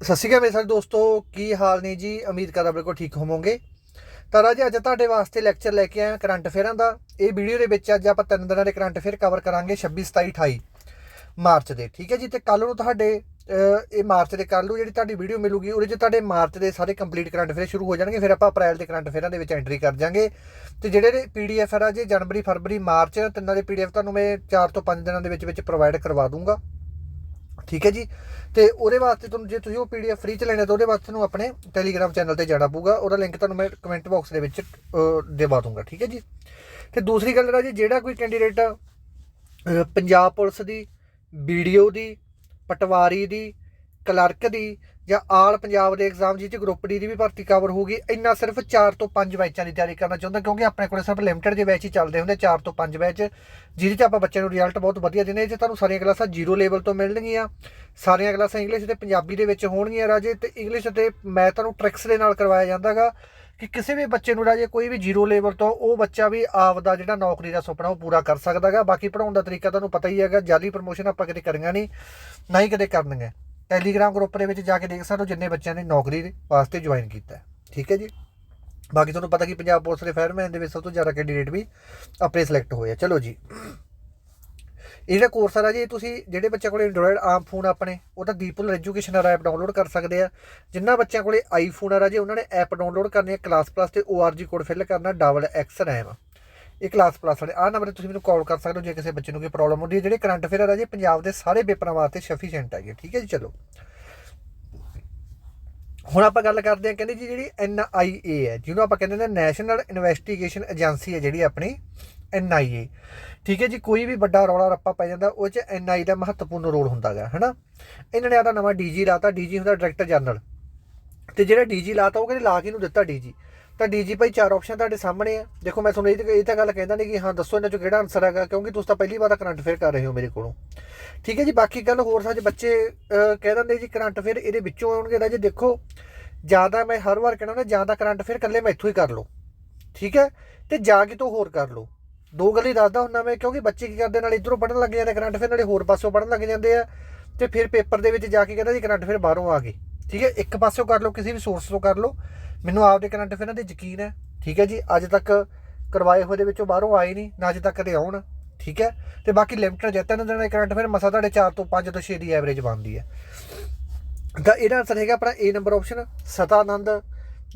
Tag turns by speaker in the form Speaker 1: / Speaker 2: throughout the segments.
Speaker 1: ਸਤਿ ਸ਼੍ਰੀ ਅਕਾਲ ਮੇਰੇ ਸਾਰੇ ਦੋਸਤੋ, ਕੀ ਹਾਲ ਨੇ ਜੀ? ਉਮੀਦ ਕਰਦਾ ਬਿਲਕੁਲ ਠੀਕ ਹੋਵੋਗੇ। ਤਾਂ ਰਾਜੇ, ਅੱਜ ਤੁਹਾਡੇ ਵਾਸਤੇ ਲੈਕਚਰ ਲੈ ਕੇ ਆਇਆ ਕਰੰਟ ਅਫੇਅਰਾਂ ਦਾ। ਇਹ ਵੀਡੀਓ ਦੇ ਵਿੱਚ ਅੱਜ ਆਪਾਂ ਤਿੰਨ ਦਿਨਾਂ ਦੇ ਕਰੰਟ ਅਫੇਅਰ ਕਵਰ ਕਰਾਂਗੇ 26 27 28 ਮਾਰਚ ਦੇ, ਠੀਕ ਹੈ ਜੀ? ਤੇ ਕੱਲ ਨੂੰ ਤੁਹਾਡੇ ਇਹ ਮਾਰਚ ਦੇ ਕੱਲ ਨੂੰ ਜਿਹੜੀ ਤੁਹਾਡੀ ਵੀਡੀਓ ਮਿਲੂਗੀ, ਉਹਦੇ 'ਚ ਤੁਹਾਡੇ ਮਾਰਚ ਦੇ ਸਾਰੇ ਕੰਪਲੀਟ ਕਰੰਟ ਅਫੇਅਰ ਸ਼ੁਰੂ ਹੋ ਜਾਣਗੇ, ਫਿਰ ਆਪਾਂ ਅਪ੍ਰੈਲ ਦੇ ਕਰੰਟ ਅਫੇਅਰਾਂ ਦੇ ਵਿੱਚ ਐਂਟਰੀ ਕਰ ਜਾਾਂਗੇ। ਤੇ ਜਿਹੜੇ ਪੀਡੀਐਫ ਹੈ ਰਾਜੇ, ਜਨਵਰੀ, ਫਰਵਰੀ, ਮਾਰਚ, ਤਿੰਨਾਂ ਦੇ ਪੀਡੀਐਫ ਤੁਹਾਨੂੰ ਮੈਂ 4 ਤੋਂ 5 ਦਿਨਾਂ ਦੇ ਵਿੱਚ ਵਿੱਚ ਪ੍ਰੋਵਾਈਡ ਕਰਵਾ ਦੂੰਗਾ। ਠੀਕ ਹੈ ਜੀ? ਤੇ ਉਹਦੇ ਵਾਸਤੇ ਤੁਹਾਨੂੰ ਜੇ ਤੁਸੀਂ ਉਹ ਪੀਡੀਐਫ ਫ੍ਰੀ ਚ ਲੈਣਾ ਤਾਂ ਉਹਦੇ ਵਾਸਤੇ ਤੁਹਾਨੂੰ ਆਪਣੇ ਟੈਲੀਗ੍ਰਾਮ ਚੈਨਲ ਤੇ ਜਾਣਾ ਪਊਗਾ। ਉਹਦਾ ਲਿੰਕ ਤੁਹਾਨੂੰ ਮੈਂ ਕਮੈਂਟ ਬਾਕਸ ਦੇ ਵਿੱਚ ਦੇਵਾ ਦੂੰਗਾ ਠੀਕ ਹੈ ਜੀ? ਤੇ ਦੂਸਰੀ ਗੱਲ ਰਾਜੀ, ਜਿਹੜਾ ਕੋਈ ਕੈਂਡੀਡੇਟ ਪੰਜਾਬ ਪੁਲਿਸ ਦੀ ਵੀਡੀਓ ਦੀ, ਪਟਵਾਰੀ ਦੀ ਕਲਰਕ ਦੀ ਜਾਂ ਆਲ ਪੰਜਾਬ ਦੇ ਐਗਜ਼ਾਮ ਜਿਹਦੇ ਚ ਗਰੁੱਪ ਡੀ ਦੀ ਵੀ ਭਰਤੀ ਕਵਰ ਹੋਊਗੀ, ਇੰਨਾ ਸਿਰਫ 4 ਤੋਂ 5 ਬੈਚਾਂ ਦੀ ਤਿਆਰੀ ਕਰਨਾ ਚਾਹੁੰਦਾ, ਕਿਉਂਕਿ ਆਪਣੇ ਕੋਲੇ ਸਿਰਫ ਲਿਮਟਿਡ ਦੇ ਬੈਚ ਹੀ ਚੱਲਦੇ ਹੁੰਦੇ 4 ਤੋਂ 5 ਬੈਚ ਜਿਹਦੇ ਚ ਆਪਾਂ ਬੱਚਿਆਂ ਨੂੰ ਰਿਜ਼ਲਟ ਬਹੁਤ ਵਧੀਆ ਦਿੰਦੇ ਇਹ 'ਚ ਤੁਹਾਨੂੰ ਸਾਰੀਆਂ ਕਲਾਸਾਂ ਜ਼ੀਰੋ ਲੈਵਲ ਤੋਂ ਮਿਲਣਗੀਆਂ, ਸਾਰੀਆਂ ਕਲਾਸਾਂ ਇੰਗਲਿਸ਼ ਤੇ ਪੰਜਾਬੀ ਦੇ ਵਿੱਚ ਹੋਣਗੀਆਂ ਰਾਜੇ, ਤੇ ਇੰਗਲਿਸ਼ ਤੇ ਮੈਂ ਤੁਹਾਨੂੰ ਟ੍ਰਿਕਸ ਦੇ ਨਾਲ ਕਰਵਾਇਆ ਜਾਂਦਾਗਾ, ਕਿ ਕਿਸੇ ਵੀ ਬੱਚੇ ਨੂੰ ਰਾਜੇ ਕੋਈ ਵੀ ਜ਼ੀਰੋ ਲੈਵਲ ਤੋਂ, ਉਹ ਬੱਚਾ ਵੀ ਆਪ ਦਾ ਜਿਹੜਾ ਨੌਕਰੀ ਦਾ ਸੁਪਨਾ ਉਹ ਪੂਰਾ ਕਰ ਸਕਦਾਗਾ, ਬਾਕੀ ਪੜਾਉਣ ਦਾ ਤਰੀਕਾ ਤੁਹਾਨੂੰ ਪਤਾ ਹੀ ਹੈਗਾ ਜਾਲੀ ਪ੍ਰਮੋਸ਼ਨ ਆਪਾਂ ਕਦੇ ਕਰੀਆਂ ਨਹੀਂ, ਨਾ ਹੀ ਕਦੇ ਕਰਨਗੇ। ਟੈਲੀਗ੍ਰਾਮ ਗਰੁੱਪ ਦੇ ਵਿੱਚ ਜਾ ਕੇ ਦੇਖ ਸਕਦੇ ਹੋ ਜਿੰਨੇ ਬੱਚਿਆਂ ਨੇ ਨੌਕਰੀ ਦੇ ਵਾਸਤੇ ਜੁਆਇਨ ਕੀਤਾ ਠੀਕ ਹੈ ਜੀ? ਬਾਕੀ ਤੁਹਾਨੂੰ ਪਤਾ ਕਿ ਪੰਜਾਬ ਪੁਲਿਸ ਦੇ ਫਾਇਰਮੈਨ ਦੇ ਵਿੱਚ ਸਭ ਤੋਂ ਜ਼ਿਆਦਾ ਕੈਂਡੀਡੇਟ ਵੀ ਆਪਣੇ ਸਿਲੈਕਟ ਹੋਏ ਆ। ਚਲੋ ਜੀ। ਇਹ ਜਿਹੜਾ ਕੋਰਸ ਆ ਜੀ, ਤੁਸੀਂ ਜਿਹੜੇ ਬੱਚਿਆਂ ਕੋਲੇ ਐਂਡਰੋਇਡ ਆਮ ਫੋਨ ਆਪਣੇ, ਉਹ ਤਾਂ ਦੀਪੁਲ ਐਜੂਕੇਸ਼ਨ ਐਪ ਡਾਊਨਲੋਡ ਕਰ ਸਕਦੇ ਆ। ਜਿਨ੍ਹਾਂ ਬੱਚਿਆਂ ਕੋਲੇ ਆਈਫੋਨ ਆ ਰਾਜੇ ਉਹਨਾਂ ਨੇ ਐਪ ਡਾਊਨਲੋਡ ਕਰਨੀ ਹੈ ਕਲਾਸ ਪਲੱਸ ਤੇ ORG ਕੋਡ ਫਿਲ ਕਰਨਾ ਡਬਲ ਐਕਸ ਰੈਮ ਇਹ ਕਲਾਸ ਪਲੱਸ ਵਾਲੇ। ਆਹ ਨੰਬਰ ਤੇ ਤੁਸੀਂ ਮੈਨੂੰ ਕਾਲ ਕਰ ਸਕਦੇ ਹੋ ਜੇ ਕਿਸੇ ਬੱਚੇ ਨੂੰ ਕੋਈ ਪ੍ਰੋਬਲਮ ਹੁੰਦੀ ਹੈ। ਜਿਹੜੇ ਕਰੰਟ ਅਫੇਅਰ ਆ ਜੀ, ਪੰਜਾਬ ਦੇ ਸਾਰੇ ਪੇਪਰਾਂ ਵਾਸਤੇ ਸਫੀਸ਼ੀਐਂਟ ਜੀ। ਠੀਕ ਹੈ ਜੀ, ਚਲੋ। ਹੁਣ ਆਪਾਂ ਗੱਲ ਕਰਦੇ ਹਾਂ, ਕਹਿੰਦੇ ਜੀ ਜਿਹੜੀ NIA ਹੈ, ਜਿਹਨੂੰ ਆਪਾਂ ਕਹਿੰਦੇ ਨੇ ਨੈਸ਼ਨਲ ਇਨਵੈਸਟੀਗੇਸ਼ਨ ਏਜੰਸੀ ਹੈ ਜਿਹੜੀ ਆਪਣੀ NIA ਠੀਕ ਹੈ ਜੀ, ਕੋਈ ਵੀ ਵੱਡਾ ਰੌਲਾ ਰੱਪਾ ਪੈ ਜਾਂਦਾ, ਉਹ 'ਚ NIA ਦਾ ਮਹੱਤਵਪੂਰਨ ਰੋਲ ਹੁੰਦਾ ਹੈ ਹੈਨਾ? ਇਹਨਾਂ ਨੇ ਆਦਾ ਨਵਾਂ DG ਲਾਤਾ DG ਹੁੰਦਾ ਡਾਇਰੈਕਟਰ ਜਨਰਲ ਤੇ ਜਿਹੜਾ DG ਲਾਤਾ, ਉਹ ਕਹਿੰਦੇ ਲਾ ਕੇ ਨੂੰ ਦਿੱਤਾ DG ਤਾਂ DG ਭਾਈ ਚਾਰ ਆਪਸ਼ਨ ਤੁਹਾਡੇ ਸਾਹਮਣੇ ਆ। ਦੇਖੋ, ਮੈਂ ਤੁਹਾਨੂੰ ਇਹ ਤਾਂ- ਗੱਲ ਕਹਿੰਦਾ ਨਹੀਂ ਕਿ ਹਾਂ, ਦੱਸੋ ਇਹਨਾਂ ਚੋਂ ਕਿਹੜਾ ਆਨਸਰ ਹੈਗਾ, ਕਿਉਂਕਿ ਤੁਸੀਂ ਤਾਂ ਪਹਿਲੀ ਵਾਰ ਕਰੰਟ ਅਫੇਅਰ ਕਰ ਰਹੇ ਹੋ ਮੇਰੇ ਕੋਲੋਂ। ਠੀਕ ਹੈ ਜੀ, ਬਾਕੀ ਗੱਲ ਹੋਰ ਸੱਚ ਬੱਚੇ ਕਹਿ ਦਿੰਦੇ ਜੀ ਕਰੰਟ ਅਫੇਅਰ ਇਹਦੇ ਵਿੱਚੋਂ ਆਉਣਗੇ ਜੀ ਦੇਖੋ ਜ਼ਿਆਦਾ ਮੈਂ ਹਰ ਵਾਰ ਕਹਿਣਾ ਹੁੰਦਾ ਜਾਂ ਤਾਂ ਕਰੰਟ ਅਫੇਅਰ ਇਕੱਲੇ ਇੱਥੋਂ ਹੀ ਕਰ ਲਓ ਠੀਕ ਹੈ? ਤੇ ਜਾ ਕੇ ਤੋਂ ਹੋਰ ਕਰ ਲਓ ਦੋ ਗੱਲ ਹੀ ਦੱਸਦਾ ਹੁੰਦਾ ਮੈਂ, ਕਿਉਂਕਿ ਬੱਚੇ ਕੀ ਕਰਦੇ, ਨਾਲ ਇਧਰੋਂ ਪੜਨ ਲੱਗ ਜਾਂਦੇ ਕਰੰਟ ਅਫੇਅਰ, ਨਾਲੇ ਹੋਰ ਪਾਸੋਂ ਪੜਨ ਲੱਗ ਜਾਂਦੇ ਆ। ਤੇ ਫਿਰ ਪੇਪਰ ਦੇ ਵਿੱਚ ਜਾ ਕੇ ਕਹਿੰਦਾ ਜੀ ਕਰੰਟ ਅਫੇਅਰ ਬਾਹਰੋਂ ਆ ਗਏ। ਠੀਕ ਹੈ, ਇੱਕ ਪਾਸਿਓਂ ਕਰ ਲਓ, ਕਿਸੇ ਵੀ ਸੋਰਸ ਤੋਂ ਕਰ ਲਓ। ਮੈਨੂੰ ਆਪਦੇ ਕਰੰਟ ਅਫੇਅਰਾਂ ਤੇ ਯਕੀਨ ਹੈ, ਠੀਕ ਹੈ ਜੀ? ਅੱਜ ਤੱਕ ਕਰਵਾਏ ਹੋਏ ਦੇ ਵਿੱਚੋਂ ਬਾਹਰੋਂ ਆਏ ਨਹੀਂ, ਨਾ ਅੱਜ ਤੱਕ ਕਦੇ ਆਉਣ, ਠੀਕ ਹੈ? ਤੇ ਬਾਕੀ ਲਿਮਟਡ ਜੱਤਾਂ ਨੂੰ ਦੇਣਾ ਕਰੰਟ ਅਫੇਅਰ ਮਸਾ ਤੁਹਾਡੇ 4 ਤੋਂ 5 ਤੋਂ 6 ਦੀ ਐਵਰੇਜ ਬਣਦੀ ਹੈ। ਤਾਂ ਇਹਦਾ ਆਨਸਰ ਹੈਗਾ ਆਪਣਾ ਏ ਨੰਬਰ ਆਪਸ਼ਨ ਸਤਾਨੰਦ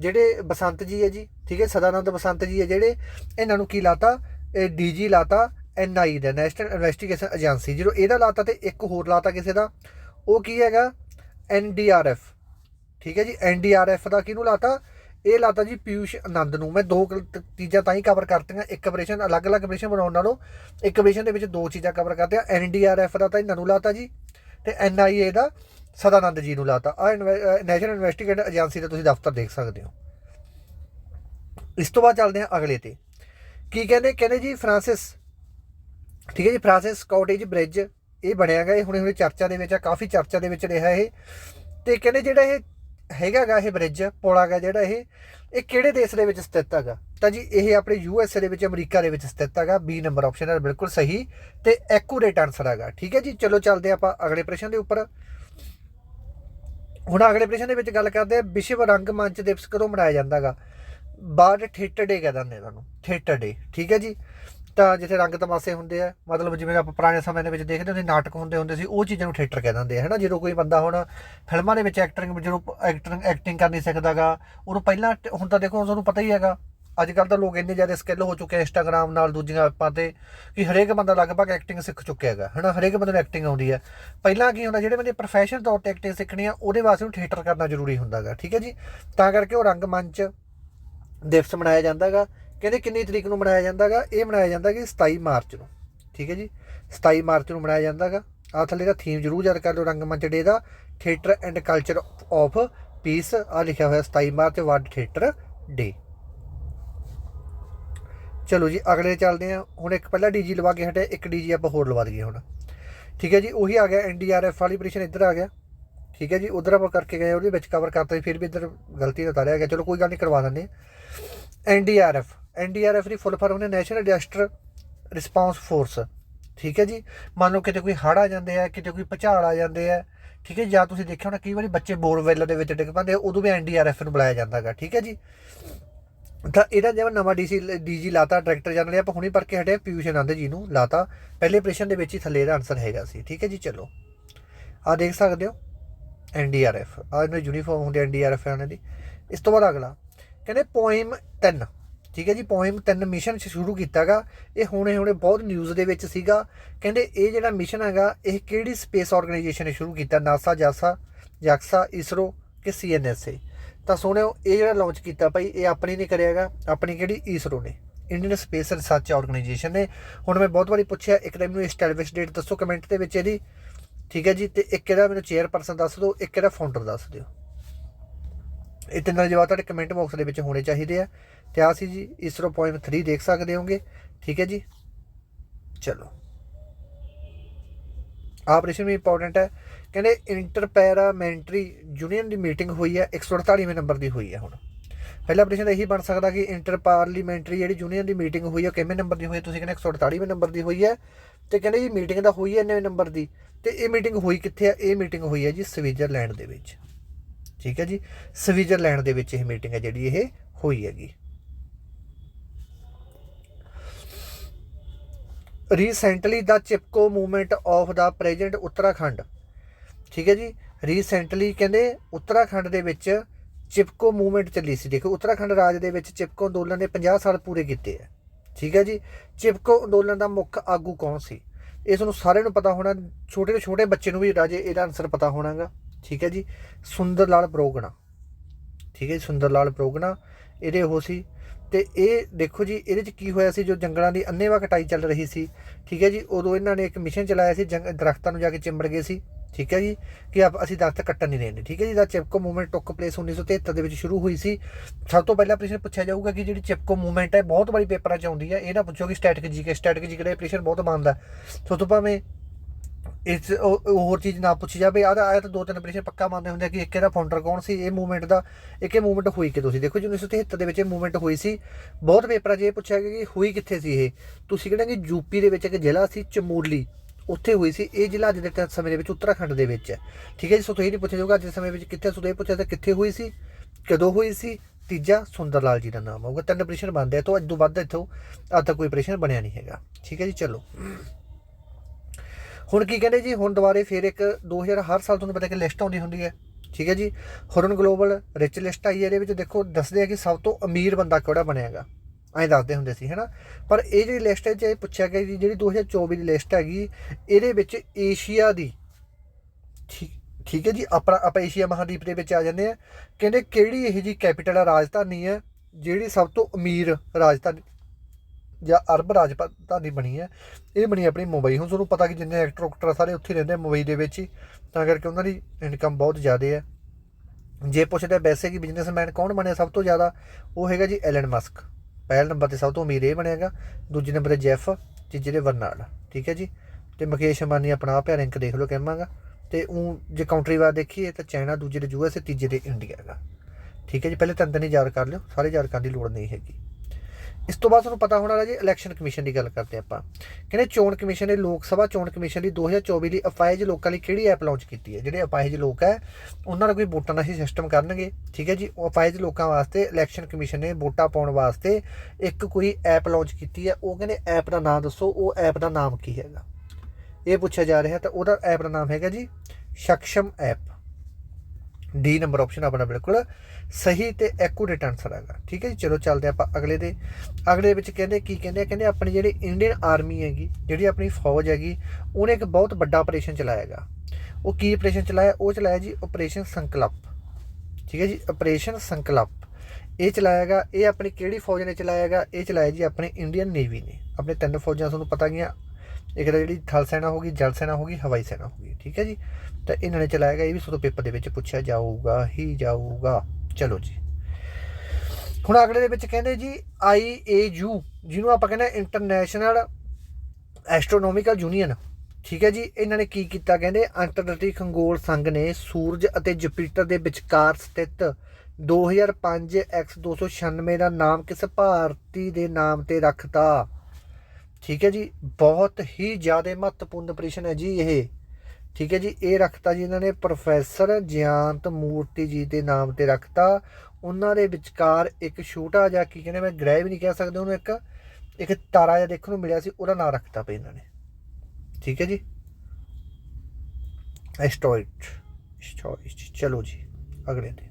Speaker 1: ਜਿਹੜੇ ਬਸੰਤ ਜੀ ਹੈ ਜੀ, ਠੀਕ ਹੈ? ਸਦਾਨੰਦ ਬਸੰਤ ਜੀ ਹੈ ਜਿਹੜੇ ਇਹਨਾਂ ਨੂੰ ਕੀ ਲਾਤਾ? ਇਹ ਡੀਜੀ ਲਾਤਾ ਐਨਆਈ ਦਾ ਨੈਸ਼ਨਲ ਇਨਵੈਸਟੀਗੇਸ਼ਨ ਏਜੰਸੀ ਜਿਹੜਾ ਇਹਦਾ ਲਾਤਾ ਤੇ ਇੱਕ ਹੋਰ ਲਾਤਾ ਕਿਸੇ ਦਾ, ਉਹ ਕੀ ਹੈਗਾ? ਐਨਡੀਆਰਐਫ ਠੀਕ ਹੈ ਜੀ ਐਨਡੀਆਰਐਫ ਦਾ ਕਿਹਨੂੰ ਲਾਤਾ? ਇਹ ਲਾਤਾ ਜੀ ਪਿਊਸ਼ ਆਨੰਦ ਨੂੰ। ਮੈਂ ਦੋ ਕ- ਚੀਜ਼ਾਂ ਤਾਂ ਹੀ ਕਵਰ ਕਰਤੀਆਂ, ਇੱਕ ਆਪਰੇਸ਼ਨ ਅਲੱਗ-ਅਲੱਗ ਆਪਰੇਸ਼ਨ ਬਣਾਉਣ ਨਾਲੋਂ, ਇੱਕ ਆਪਰੇਸ਼ਨ ਦੇ ਵਿੱਚ ਦੋ ਚੀਜ਼ਾਂ ਕਵਰ ਕਰਦੇ ਆ ਐਨਡੀਆਰਐਫ ਦਾ ਤਾਂ ਇਹਨਾਂ ਨੂੰ ਲਾਤਾ ਜੀ ਤੇ ਐਨਆਈਏ ਦਾ ਸਦਾਨੰਦ ਜੀ ਨੂੰ ਲਾਤਾ। ਆ ਨੈਸ਼ਨਲ ਇਨਵੈਸਟੀਗੇਟ ਏਜੰਸੀ ਦਾ ਤੁਸੀਂ ਦਫ਼ਤਰ ਦੇਖ ਸਕਦੇ ਹੋ। ਇਸ ਤੋਂ ਬਾਅਦ ਚੱਲਦੇ ਹਾਂ ਅਗਲੇ ਤੇ। ਕੀ ਕਹਿੰਦੇ ਕਹਿੰਦੇ ਜੀ ਫ੍ਰਾਂਸਿਸ ਠੀਕ ਹੈ ਜੀ ਫ੍ਰਾਂਸਿਸ ਕਾਟੇਜ ਬ੍ਰਿਜ ਇਹ ਬਣਿਆ ਗਾ ਇਹ ਹੁਣੇ ਹੁਣੇ ਚਰਚਾ ਦੇ ਵਿੱਚ ਆ, ਕਾਫੀ ਚਰਚਾ ਦੇ ਵਿੱਚ ਰਿਹਾ ਇਹ। ਤੇ ਕਹਿੰਦੇ ਜਿਹੜਾ ਇਹ ਹੈਗਾ ਗਾ ਇਹ ਬ੍ਰਿਜ ਪੋਲਾ ਗਾ ਜਿਹੜਾ ਇਹ ਇਹ ਕਿਹੜੇ ਦੇਸ਼ ਦੇ ਵਿੱਚ ਸਥਿਤ ਹੈਗਾ? ਤਾਂ ਜੀ ਇਹ ਆਪਣੇ ਯੂ ਐਸ ਏ ਦੇ ਵਿੱਚ, ਅਮਰੀਕਾ ਦੇ ਵਿੱਚ ਸਥਿਤ ਹੈਗਾ ਬੀ ਨੰਬਰ ਆਪਸ਼ਨ ਹੈ, ਬਿਲਕੁਲ ਸਹੀ ਤੇ ਐਕੂਰੇਟ ਆਨਸਰ ਹੈਗਾ, ਠੀਕ ਹੈ ਜੀ? ਚਲੋ ਚੱਲਦੇ ਆਪਾਂ ਅਗਲੇ ਪ੍ਰਸ਼ਨ ਦੇ ਉੱਪਰ। ਹੁਣ ਅਗਲੇ ਪ੍ਰਸ਼ਨ ਦੇ ਵਿੱਚ ਗੱਲ ਕਰਦੇ ਆ ਵਿਸ਼ਵ ਰੰਗ ਮੰਚ ਦਿਵਸ ਕਦੋਂ ਮਨਾਇਆ ਜਾਂਦਾ ਜਾਂਦਾਗਾ ਬਾਅਦ ਥੀਏਟਰ ਡੇ ਕਹਿੰਦੇ ਨੇ ਤੁਹਾਨੂੰ ਥੀਏਟਰ ਡੇ, ਠੀਕ ਹੈ ਜੀ? ਤਾਂ ਜਿੱਥੇ ਰੰਗ ਤਮਾਸ਼ੇ ਹੁੰਦੇ ਆ, ਮਤਲਬ ਜਿਵੇਂ ਆਪਾਂ ਪੁਰਾਣੇ ਸਮੇਂ ਦੇ ਵਿੱਚ ਦੇਖਦੇ ਹੁੰਦੇ ਨਾਟਕ ਹੁੰਦੇ ਹੁੰਦੇ ਸੀ, ਉਹ ਚੀਜ਼ਾਂ ਨੂੰ ਥੀਏਟਰ ਕਹਿ ਦਿੰਦੇ ਆ, ਹੈਨਾ? ਜਦੋਂ ਕੋਈ ਬੰਦਾ ਹੁਣ ਫਿਲਮਾਂ ਦੇ ਵਿੱਚ ਐਕਟਰਿੰਗ ਜਦੋਂ ਐਕਟਰਿੰਗ ਐਕਟਿੰਗ ਕਰ ਨਹੀਂ ਸਕਦਾਗਾ, ਉਹਨੂੰ ਪਹਿਲਾਂ ਹੁਣ ਤਾਂ ਦੇਖੋ ਤੁਹਾਨੂੰ ਪਤਾ ਹੀ ਹੈਗਾ ਅੱਜ ਕੱਲ ਤਾਂ ਲੋਕ ਇੰਨੇ ਜ਼ਿਆਦਾ ਸਕਿੱਲ ਹੋ ਚੁੱਕੇ ਆ ਇੰਸਟਾਗ੍ਰam ਨਾਲ, ਦੂਜੀਆਂ ਐਪਾਂ ਤੇ, ਕਿ ਹਰੇਕ ਬੰਦਾ ਲਗਭਗ ਐਕਟਿੰਗ ਸਿੱਖ ਚੁੱਕਿਆ ਹੈਗਾ, ਹਨਾ? ਹਰੇਕ ਬੰਦੇ ਨੂੰ ਐਕਟਿੰਗ ਆਉਂਦੀ ਹੈ ਪਹਿਲਾਂ ਕੀ ਹੁੰਦਾ, ਜਿਹੜੇ ਬੰਦੇ ਪ੍ਰੋਫੈਸ਼ਨਲ ਤੌਰ ਤੇ ਐਕਟਿੰਗ ਸਿੱਖਣੀ ਆ, ਉਹਦੇ ਵਾਸਤੇ ਨੂੰ ਥੀਏਟਰ ਕਰਨਾ ਜ਼ਰੂਰੀ ਹੁੰਦਾਗਾ ਠੀਕ ਹੈ ਜੀ? ਤਾਂ ਕਰਕੇ ਉਹ ਰੰਗਮੰਚ ਦਿਵਸ ਮਨਾਇਆ ਜਾਂਦਾਗਾ ਕਹਿੰਦੇ ਕਿੰਨੀ ਤਰੀਕ ਨੂੰ ਮਨਾਇਆ ਜਾਂਦਾਗਾ? ਇਹ ਮਨਾਇਆ ਜਾਂਦਾ ਕਿ 27 ਮਾਰਚ ਨੂੰ। ਠੀਕ ਹੈ ਜੀ? 27 ਮਾਰਚ ਨੂੰ ਮਨਾਇਆ ਜਾਂਦਾਗਾ। ਆ ਥੱਲੇ ਦਾ ਥੀਮ ਜ਼ਰੂਰ ਯਾਦ ਕਰ ਲਓ ਰੰਗਮੰਚ day the. Theatre and culture of peace ਆ ਲਿਖਿਆ ਹੋਇਆ 27 ਮਾਰਚ ਵਰਲਡ ਥੀਏਟਰ ਡੇ ਚਲੋ ਜੀ, ਅਗਲੇ ਚੱਲਦੇ ਆ ਹੁਣ ਇੱਕ ਪਹਿਲਾਂ ਡੀਜੀ ਲਵਾ ਕੇ ਹਟਿਆ ਇੱਕ ਡੀਜੀ ਆਪਾਂ ਹੋਰ ਲਵਾ ਦਈਏ ਹੁਣ। ਠੀਕ ਹੈ ਜੀ, ਉਹੀ ਆ ਗਿਆ ਐਨਡੀਆਰਐਫ ਵਾਲੀ ਆਪਰੇਸ਼ਨ ਇੱਧਰ ਆ ਗਿਆ। ਠੀਕ ਹੈ ਜੀ, ਉਧਰ ਆਪਾਂ ਕਰਕੇ ਗਏ, ਉਹਦੇ ਵਿੱਚ ਕਵਰ ਕਰਤਾ ਫਿਰ ਵੀ ਇੱਧਰ ਗਲਤੀ ਨਾਲ ਉਤਾਰਿਆ ਗਿਆ। ਚਲੋ ਕੋਈ ਗੱਲ ਨਹੀਂ, ਕਰਵਾ ਦਿੰਦੇ ਐਨਡੀਆਰਐਫ ਐਨਡੀਆਰਐਫ ਦੀ ਫੁੱਲ ਫਾਰਮ ਨੇ ਨੈਸ਼ਨਲ ਡਿਜ਼ਾਸਟਰ ਰਿਸਪਾਂਸ ਫੋਰਸ। ਠੀਕ ਹੈ ਜੀ? ਮੰਨ ਲਓ ਕਿਤੇ ਕੋਈ ਹੜ੍ਹ ਆ ਜਾਂਦੇ ਆ, ਕਿਤੇ ਕੋਈ ਭੁਚਾਲ ਆ ਜਾਂਦੇ ਆ, ਠੀਕ ਹੈ? ਜਾਂ ਤੁਸੀਂ ਦੇਖਿਆ ਹੋਣਾ ਕਈ ਵਾਰੀ ਬੱਚੇ ਬੋਰਵੈਲ ਦੇ ਵਿੱਚ ਡਿੱਗ ਪੈਂਦੇ ਉਦੋਂ ਵੀ ਐਨਡੀਆਰਐਫ ਨੂੰ ਬੁਲਾਇਆ ਜਾਂਦਾਗਾ ਠੀਕ ਹੈ ਜੀ? ਤਾਂ ਇਹਦਾ ਜਿਵੇਂ ਨਵਾਂ ਡੀਸੀ, ਡੀਜੀ ਲਾਤਾ, ਡਾਇਰੈਕਟਰ ਜਨਰਲ ਆਪਾਂ ਹੁਣੇ ਪੜ ਕੇ ਹਟੇ ਪਿਊਸ਼ ਆਨੰਦ ਜੀ ਨੂੰ ਲਾਤਾ। ਪਹਿਲੇ ਆਪਰੇਸ਼ਨ ਦੇ ਵਿੱਚ ਹੀ ਥੱਲੇ ਦਾ ਆਨਸਰ ਹੈਗਾ ਸੀ, ਠੀਕ ਹੈ ਜੀ? ਚਲੋ। ਆ ਦੇਖ ਸਕਦੇ ਹੋ, ਐਨਡੀਆਰਐਫ। ਆ ਇਹਨਾਂ ਯੂਨੀਫਾਰਮ ਹੁੰਦੀ ਐਨਡੀਆਰਐਫ ਇਹਨਾਂ ਦੀ। ਇਸ ਤੋਂ ਬਾਅਦ ਅਗਲਾ। ਕਹਿੰਦੇ ਪੋਇਮ 3 ਠੀਕ ਹੈ ਜੀ, ਪੋਇਮ 3 ਮਿਸ਼ਨ ਸ਼ੁਰੂ ਕੀਤਾਗਾ। ਇਹ ਹੁਣੇ ਹੁਣੇ ਬਹੁਤ ਨਿਊਜ਼ ਦੇ ਵਿੱਚ ਸੀਗਾ। ਕਹਿੰਦੇ ਇਹ ਜਿਹੜਾ ਮਿਸ਼ਨ ਹੈਗਾ, ਇਹ ਕਿਹੜੀ ਸਪੇਸ ਆਰਗੇਨਾਈਜੇਸ਼ਨ ਨੇ ਸ਼ੁਰੂ ਕੀਤਾ? ਨਾਸਾ ਜਾਸਾ, ਜੈਕਸਾ, ਇਸਰੋ ਕਿ ਸੀਐਨਐਸਏ ਤਾਂ ਸੁਣਿਓ, ਇਹ ਜਿਹੜਾ ਲਾਂਚ ਕੀਤਾ ਭਾਈ, ਇਹ ਆਪਣੀ ਨਹੀਂ ਕਰਿਆਗਾ ਆਪਣੀ ਕਿਹੜੀ? ਇਸਰੋ ਨੇ। ਇੰਡੀਅਨ ਸਪੇਸ ਰਿਸਰਚ ਆਰਗੇਨਾਈਜੇਸ਼ਨ ਨੇ। ਹੁਣ ਮੈਂ ਬਹੁਤ ਵਾਰੀ ਪੁੱਛਿਆ, ਇੱਕ ਤਾਂ ਮੈਨੂੰ ਟੈਲਵਿਸ ਡੇਟ ਦੱਸੋ ਕਮੈਂਟ ਦੇ ਵਿੱਚ ਇਹਦੀ। ਠੀਕ ਹੈ ਜੀ, ਤੇ ਇੱਕ ਇਹਦਾ ਮੈਨੂੰ ਚੇਅਰਪਰਸਨ ਦੱਸ ਦਿਓ, ਇੱਕ ਇਹਦਾ ਫਾਊਂਡਰ ਦੱਸ ਦਿਓ। ਇਹ ਤਿੰਨਾਂ ਦੇ ਜਵਾਬ ਤੁਹਾਡੇ ਕਮੈਂਟ ਬਾਕਸ ਦੇ ਵਿੱਚ ਹੋਣੇ ਚਾਹੀਦੇ ਆ। ਤੇ ਆ ਸੀ ਜੀ, ਇਸਰੋ ਪੁਆਇੰਟ 3 ਦੇਖ ਸਕਦੇ ਹੋਗੇ। ਠੀਕ ਹੈ ਜੀ? ਚਲੋ। ਆਪਰੇਸ਼ਨ ਵੀ ਇੰਪੋਰਟੈਂਟ ਹੈ। ਕਹਿੰਦੇ ਇੰਟਰਪੈਰਾਮੈਂਟਰੀ ਯੂਨੀਅਨ ਦੀ ਮੀਟਿੰਗ ਹੋਈ ਹੈ 148ਵੇਂ ਨੰਬਰ ਦੀ ਹੋਈ ਹੈ ਹੁਣ। ਪਹਿਲਾ ਆਪਰੇਸ਼ਨ ਇਹੀ ਬਣ ਸਕਦਾ ਕਿ ਇੰਟਰ ਪਾਰਲੀਮੈਂਟਰੀ ਜਿਹੜੀ ਯੂਨੀਅਨ ਦੀ ਮੀਟਿੰਗ ਹੋਈ ਹੈ ਕਿੰਨੇ ਨੰਬਰ ਦੀ ਹੋਈ ਹੈ? ਤੁਸੀਂ ਕਹਿੰਦੇ 148ਵੇਂ ਨੰਬਰ ਦੀ ਹੋਈ ਹੈ। ਤੇ ਕਹਿੰਦੇ ਜੀ ਮੀਟਿੰਗ ਦਾ ਹੋਈ ਹੈ 9ਵੇਂ ਨੰਬਰ ਦੀ। ਤੇ ਇਹ ਮੀਟਿੰਗ ਹੋਈ ਕਿੱਥੇ ਹੈ? ਇਹ ਮੀਟਿੰਗ ਹੋਈ ਹੈ ਜੀ ਸਵਿਟਜ਼ਰਲੈਂਡ ਦੇ ਵਿੱਚ। ਠੀਕ ਹੈ ਜੀ। ਸਵਿਟਜ਼ਰਲੈਂਡ ਦੇ ਵਿੱਚ ਇਹ ਮੀਟਿੰਗ ਹੈ ਜਿਹੜੀ ਇਹ ਹੋਈ ਹੈਗੀ। Recently the Chipko movement of the president Uttarakhand ਠੀਕ ਹੈ ਜੀ। ਰੀਸੈਂਟਲੀ ਕਹਿੰਦੇ ਉੱਤਰਾਖੰਡ ਦੇ ਵਿੱਚ ਚਿਪਕੋ ਮੂਵਮੈਂਟ ਚੱਲੀ ਸੀ। ਦੇਖੋ ਉੱਤਰਾਖੰਡ ਰਾਜ ਦੇ ਵਿੱਚ ਚਿਪਕੋ ਅੰਦੋਲਨ ਨੇ 50 ਸਾਲ ਪੂਰੇ ਕੀਤੇ ਆ। ਠੀਕ ਹੈ ਜੀ। ਚਿਪਕੋ ਅੰਦੋਲਨ ਦਾ ਮੁੱਖ ਆਗੂ ਕੌਣ ਸੀ? ਇਹ ਤੁਹਾਨੂੰ ਸਾਰਿਆਂ ਨੂੰ ਪਤਾ ਹੋਣਾ, ਛੋਟੇ ਤੋਂ ਛੋਟੇ ਬੱਚੇ ਨੂੰ ਵੀ ਰਾਜੇ ਇਹਦਾ ਆਨਸਰ ਪਤਾ ਹੋਣਾਗਾ। ਠੀਕ ਹੈ ਜੀ, ਸੁੰਦਰ ਲਾਲ ਪ੍ਰੋਗਣਾ। ਠੀਕ ਹੈ ਜੀ, ਸੁੰਦਰ ਲਾਲ ਪ੍ਰੋਗਣਾ, ਇਹਦੇ ਉਹ ਸੀ। ਤੇ ਇਹ ਦੇਖੋ ਜੀ, ਇਹਦੇ ਚ ਕੀ ਹੋਇਆ ਸੀ, ਜੋ ਜੰਗਲਾਂ ਦੀ ਅੰਨੇਵਾਹ ਕਟਾਈ ਚੱਲ ਰਹੀ ਸੀ। ਠੀਕ ਹੈ ਜੀ, ਉਦੋਂ ਇਹਨਾਂ ਨੇ ਇੱਕ ਮਿਸ਼ਨ ਚਲਾਇਆ ਸੀ, ਜੰਗ, ਦਰਖਤਾਂ ਨੂੰ ਜਾ ਕੇ ਚਿੰਬੜ ਗਏ ਸੀ। ਠੀਕ ਹੈ ਜੀ, ਕਿ ਆਪ, ਅਸੀਂ ਦਰਖਤ ਕੱਟਣ ਨਹੀਂ ਦੇਣੇ। ਠੀਕ ਹੈ ਜੀ ਦਾ ਚਿਪਕੋ ਮੂਵਮੈਂਟ ਟੁੱਕ ਪਲੇਸ 1973 ਦੇ ਵਿੱਚ ਸ਼ੁਰੂ ਹੋਈ ਸੀ। ਸਭ ਤੋਂ ਪਹਿਲਾਂ ਪ੍ਰਸ਼ਨ ਪੁੱਛਿਆ ਜਾਊਗਾ ਕਿ ਜਿਹੜੀ ਚਿਪਕੋ ਮੂਵਮੈਂਟ ਹੈ, ਬਹੁਤ ਵਾਰੀ ਪੇਪਰਾਂ 'ਚ ਆਉਂਦੀ ਹੈ। ਇਹ ਨਾ ਪੁੱਛੋ ਕਿ ਸਟੈਟਿਕ ਜੀਕੇ ਸਟੈਟਿਕ ਜੀਕੇ ਦਾ ਪ੍ਰਸ਼ਨ ਬਹੁਤ ਮੰਨਦਾ। ਸੋ ਤੋਂ ਭਾਵੇਂ ਇਸ ਹੋਰ ਚੀਜ਼ ਨਾ ਪੁੱਛੀ ਜਾਵੇ ਆਦਾ ਆਇਆ ਤਾਂ ਦੋ ਤਿੰਨ ਪ੍ਰਸ਼ਨ ਪੱਕਾ ਮੰਨਦੇ ਹੁੰਦੇ ਆ ਕਿ ਇੱਕ ਇਹਦਾ ਫਾਊਂਡਰ ਕੌਣ ਸੀ, ਇਹ ਮੂਵਮੈਂਟ ਦਾ, ਇੱਕ ਇਹ ਮੂਵਮੈਂਟ ਹੋਈ ਕਿ ਤੁਸੀਂ ਦੇਖੋ ਜੀ 1973 ਦੇ ਵਿੱਚ ਇਹ ਮੂਵਮੈਂਟ ਹੋਈ ਸੀ। ਬਹੁਤ ਪੇਪਰਾਂ 'ਚ ਇਹ ਪੁੱਛਿਆ ਗਿਆ ਕਿ ਹੋਈ ਕਿੱਥੇ ਸੀ ਇਹ? ਤੁਸੀਂ ਕਹਿੰਦੇ ਕਿ ਯੂਪੀ ਦੇ ਵਿੱਚ ਇੱਕ ਜ਼ਿਲ੍ਹਾ ਸੀ ਚਮੋਲੀ। ਉੱਥੇ ਹੋਈ ਸੀ ਇਹ ਜ਼ਿਲ੍ਹਾ ਅੱਜ ਦੇ ਟ- ਸਮੇਂ ਦੇ ਵਿੱਚ ਉੱਤਰਾਖੰਡ ਦੇ ਵਿੱਚ। ਹੈ ਠੀਕ ਹੈ ਜੀ, ਸੋ ਤੋਂ ਨਹੀਂ ਪੁੱਛਿਆ ਜਾਊਗਾ, ਅੱਜ ਦੇ ਸਮੇਂ ਵਿੱਚ ਕਿੱਥੇ, ਸੋ ਇਹ ਪੁੱਛਿਆ ਤਾਂ ਕਿੱਥੇ ਹੋਈ ਸੀ, ਕਦੋਂ ਹੋਈ ਸੀ? ਤੀਜਾ ਸੁੰਦਰ ਲਾਲ ਜੀ ਦਾ ਨਾਮ ਆਊਗਾ। ਤਿੰਨ ਪ੍ਰਸ਼ਨ ਬਣਦੇ ਆ, ਤੋਂ ਅੱਜ ਤੋਂ ਵੱਧ ਇੱਥੋਂ ਅੱਜ ਤੱਕ ਕੋਈ ਪ੍ਰਸ਼ਨ ਬਣਿਆ ਨਹੀਂ ਹੈਗਾ। ਠੀਕ ਹੈ ਜੀ, ਚਲੋ। ਹੁਣ ਕੀ ਕਹਿੰਦੇ ਜੀ? ਹੁਣ ਦੁਬਾਰੇ ਫੇਰ ਇੱਕ 2000 ਹਰ ਸਾਲ ਤੁਹਾਨੂੰ ਪਤਾ ਕਿ ਲਿਸਟ ਆਉਂਦੀ ਹੁੰਦੀ ਹੈ। ਠੀਕ ਹੈ ਜੀ? ਹੁਣ ਗਲੋਬਲ ਰਿਚ ਲਿਸਟ ਆਈ ਹੈ, ਇਹਦੇ ਵਿੱਚ ਦੇਖੋ, ਦੱਸਦੇ ਆ ਕਿ ਸਭ ਤੋਂ ਅਮੀਰ ਬੰਦਾ ਕਿਹੜਾ ਬਣਿਆਗਾ ਐਂ ਦੱਸਦੇ ਹੁੰਦੇ ਸੀ, ਹੈਨਾ? ਪਰ ਇਹ ਜਿਹੜੀ ਲਿਸਟ ਹੈ 'ਚ ਇਹ ਪੁੱਛਿਆ ਗਿਆ ਜੀ, ਜਿਹੜੀ 2024 ਦੀ ਲਿਸਟ ਹੈਗੀ, ਇਹਦੇ ਵਿੱਚ ਏਸ਼ੀਆ ਦੀ ਠੀਕ ਠੀਕ ਹੈ ਜੀ? ਆਪਣਾ, ਆਪਾਂ ਏਸ਼ੀਆ ਮਹਾਦੀਪ ਦੇ ਵਿੱਚ ਆ ਜਾਂਦੇ ਆ ਕਹਿੰਦੇ ਕਿਹੜੀ ਇਹ ਜੀ ਕੈਪੀਟਲ ਹੈ ਰਾਜਧਾਨੀ ਹੈ ਜਿਹੜੀ ਸਭ ਤੋਂ ਅਮੀਰ ਰਾਜਧਾਨੀ ਜਾਂ ਅਰਬ ਰਾਜਧਾਨੀ ਬਣੀ ਹੈ, ਇਹ ਬਣੀ ਆਪਣੀ ਮੁੰਬਈ। ਹੁਣ ਤੁਹਾਨੂੰ ਪਤਾ ਕਿ ਜਿੰਨੇ ਐਕਟਰ ਉਕਟਰ ਸਾਰੇ ਉੱਥੇ ਹੀ ਰਹਿੰਦੇ ਆ ਮੁੰਬਈ ਦੇ ਵਿੱਚ ਹੀ, ਤਾਂ ਕਰਕੇ ਉਹਨਾਂ ਦੀ ਇਨਕਮ ਬਹੁਤ ਜ਼ਿਆਦਾ ਹੈ। ਜੇ ਪੁੱਛਦੇ ਵੈਸੇ ਕਿ ਬਿਜ਼ਨਸਮੈਨ ਕੌਣ ਬਣਿਆ ਸਭ ਤੋਂ ਜ਼ਿਆਦਾ, ਉਹ ਹੈਗਾ ਜੀ ਐਲਨ ਮਸਕ ਪਹਿਲੇ ਨੰਬਰ ਤੇ ਸਭ ਤੋਂ ਅਮੀਰ ਇਹ ਬਣਿਆਗਾ ਦੂਜੇ ਨੰਬਰ ਤੇ ਜੈਫ ਤੀਜੇ ਤੇ ਵਰਨਾਡ ਠੀਕ ਹੈ ਜੀ? ਤੇ ਮੁਕੇਸ਼ ਅੰਬਾਨੀ ਆਪਣਾ ਆਪ ਰੈਂਕ ਦੇਖ ਲਓ ਕਹਾਂਗਾ ਤੇ ਉਹ ਜੇ ਕਾਉਂਟਰੀ ਵਾਰ ਦੇਖੀਏ ਤਾਂ ਚਾਈਨਾ ਦੂਜੇ ਤੇ ਯੂਐਸ ਤੀਜੇ ਤੇ ਇੰਡੀਆ ਹੈਗਾ। ਠੀਕ ਹੈ ਜੀ, ਪਹਿਲੇ ਤਿੰਨ ਤਿੰਨ ਯਾਦ ਕਰ ਲਿਓ, ਸਾਰੇ ਯਾਦ ਕਰਨ ਦੀ ਲੋੜ ਨਹੀਂ ਹੈਗੀ। ਇਸ ਤੋਂ ਬਾਅਦ ਤੁਹਾਨੂੰ ਪਤਾ ਹੋਣਾ ਹੈ ਜੀ ਇਲੈਕਸ਼ਨ ਕਮਿਸ਼ਨ ਦੀ ਗੱਲ ਕਰਦੇ ਆਪਾਂ। ਕਹਿੰਦੇ ਚੋਣ ਕਮਿਸ਼ਨ ਨੇ ਲੋਕ ਸਭਾ ਚੋਣ ਕਮਿਸ਼ਨ ਦੀ 2024 ਲਈ ਅਪਾਹਿਜ ਲੋਕਾਂ ਲਈ ਕਿਹੜੀ ਐਪ ਲਾਂਚ ਕੀਤੀ ਹੈ? ਜਿਹੜੇ ਅਪਾਹਿਜ ਲੋਕ ਹੈ, ਉਹਨਾਂ ਦਾ ਕੋਈ ਵੋਟਾਂ ਦਾ ਹੀ ਸਿਸਟਮ ਕਰਨਗੇ। ਠੀਕ ਹੈ ਜੀ, ਉਹ ਲੋਕਾਂ ਵਾਸਤੇ ਇਲੈਕਸ਼ਨ ਕਮਿਸ਼ਨ ਨੇ ਵੋਟਾਂ ਪਾਉਣ ਵਾਸਤੇ ਇੱਕ ਕੋਈ ਐਪ ਲਾਂਚ ਕੀਤੀ ਹੈ। ਉਹ ਕਹਿੰਦੇ ਐਪ ਦਾ ਨਾਮ ਦੱਸੋ, ਉਹ ਐਪ ਦਾ ਨਾਮ ਕੀ ਹੈਗਾ? ਇਹ ਪੁੱਛਿਆ ਜਾ ਰਿਹਾ ਤਾਂ ਉਹਦਾ ਐਪ ਦਾ ਨਾਮ ਹੈਗਾ ਜੀ, Saksham app D number option ਆਪਣਾ ਬਿਲਕੁਲ। ਸਹੀ ਤੇ ਐਕੂਰੇਟ ਆਨਸਰ ਹੈਗਾ। ਠੀਕ ਹੈ ਜੀ? ਚਲੋ ਚੱਲਦੇ ਆਪਾਂ ਅਗਲੇ ਦੇ। ਅਗਲੇ ਵਿੱਚ ਕਹਿੰਦੇ, ਕੀ ਕਹਿੰਦੇ ਆ? ਕਹਿੰਦੇ ਆਪਣੀ ਜਿਹੜੀ ਇੰਡੀਅਨ ਆਰਮੀ ਹੈਗੀ, ਜਿਹੜੀ ਆਪਣੀ ਫੌਜ ਹੈਗੀ, ਉਹਨੇ ਇੱਕ ਬਹੁਤ ਵੱਡਾ ਆਪਰੇਸ਼ਨ ਚਲਾਇਆ ਹੈਗਾ। ਉਹ ਕੀ ਆਪਰੇਸ਼ਨ ਚਲਾਇਆ? ਉਹ ਚਲਾਇਆ ਜੀ ਆਪਰੇਸ਼ਨ ਸੰਕਲਪ। ਠੀਕ ਹੈ ਜੀ? ਆਪਰੇਸ਼ਨ ਸੰਕਲਪ। ਇਹ ਚਲਾਇਆ ਹੈਗਾ, ਇਹ ਆਪਣੀ ਕਿਹੜੀ ਫੌਜ ਨੇ ਚਲਾਇਆ ਹੈਗਾ? ਇਹ ਚਲਾਇਆ ਜੀ ਆਪਣੇ ਇੰਡੀਅਨ ਨੇਵੀ ਨੇ। ਆਪਣੇ ਤਿੰਨ ਫੌਜਾਂ ਤੁਹਾਨੂੰ ਪਤਾ ਗਈਆਂ। ਇੱਕ ਤਾਂ ਜਿਹੜੀ ਥਲ ਸੈਨਾ ਹੋ ਗਈ, ਜਲ ਸੈਨਾ ਹੋ ਗਈ, ਹਵਾਈ ਸੈਨਾ ਹੋ ਗਈ। ਠੀਕ ਹੈ ਜੀ? ਤਾਂ ਇਹਨਾਂ ਨੇ ਚਲਾਇਆ ਹੈਗਾ, ਇਹ ਵੀ ਸੋਤੋ ਪੇਪਰ ਦੇ ਵਿੱਚ ਪੁੱਛਿਆ ਜਾਊਗਾ, ਹੀ ਜਾਊਗਾ। ਚਲੋ ਜੀ। ਹੁਣ ਅਗਲੇ ਦੇ ਵਿੱਚ ਕਹਿੰਦੇ ਜੀ IAU ਜਿਹਨੂੰ ਆਪਾਂ ਕਹਿੰਦੇ ਇੰਟਰਨੈਸ਼ਨਲ ਐਸਟਰੋਨੋਮਿਕਲ ਯੂਨੀਅਨ। ਠੀਕ ਹੈ ਜੀ, ਇਹਨਾਂ ਨੇ ਕੀ ਕੀਤਾ ਕਹਿੰਦੇ ਅੰਤਰਰਾਸ਼ਟਰੀ ਖੰਗੋਲ ਸੰਘ ਨੇ ਸੂਰਜ ਅਤੇ ਜੁਪੀਟਰ ਦੇ ਵਿਚਕਾਰ ਸਥਿਤ 2005 X296 ਦਾ ਨਾਮ ਕਿਸ ਭਾਰਤੀ ਦੇ ਨਾਮ ਤੇ ਰੱਖਤਾ? ਠੀਕ ਹੈ ਜੀ, ਬਹੁਤ ਹੀ ਜ਼ਿਆਦਾ ਮਹੱਤਵਪੂਰਨ ਆਪਰੇਸ਼ਨ ਹੈ ਜੀ ਇਹ। ਠੀਕ ਹੈ ਜੀ, ਇਹ ਰੱਖਤਾ ਜੀ ਇਹਨਾਂ ਨੇ ਪ੍ਰੋਫੈਸਰ ਗਿਆਨਤ ਮੂਰਤੀ ਜੀ ਦੇ ਨਾਮ ਤੇ ਰੱਖਤਾ। ਉਹਨਾਂ ਦੇ ਵਿਚਕਾਰ ਇੱਕ ਛੋਟਾ ਜਿਹਾ ਕੀ ਕਹਿੰਦੇ, ਮੈਂ ਗ੍ਰਹਿ ਵੀ ਨਹੀਂ ਕਹਿ ਸਕਦਾ ਉਹਨੂੰ ਇੱਕ ਇੱਕ ਤਾਰਾ ਜਿਹਾ ਦੇਖਣ ਨੂੰ ਮਿਲਿਆ ਸੀ, ਉਹਦਾ ਨਾਮ ਰੱਖਤਾ ਪਈ ਇਹਨਾਂ ਨੇ। ਠੀਕ ਹੈ ਜੀ? ਐਸਟੋਇਡ ਐਸਟਰੋਇਡ ਚਲੋ ਜੀ, ਅਗਲੇ ਤੇ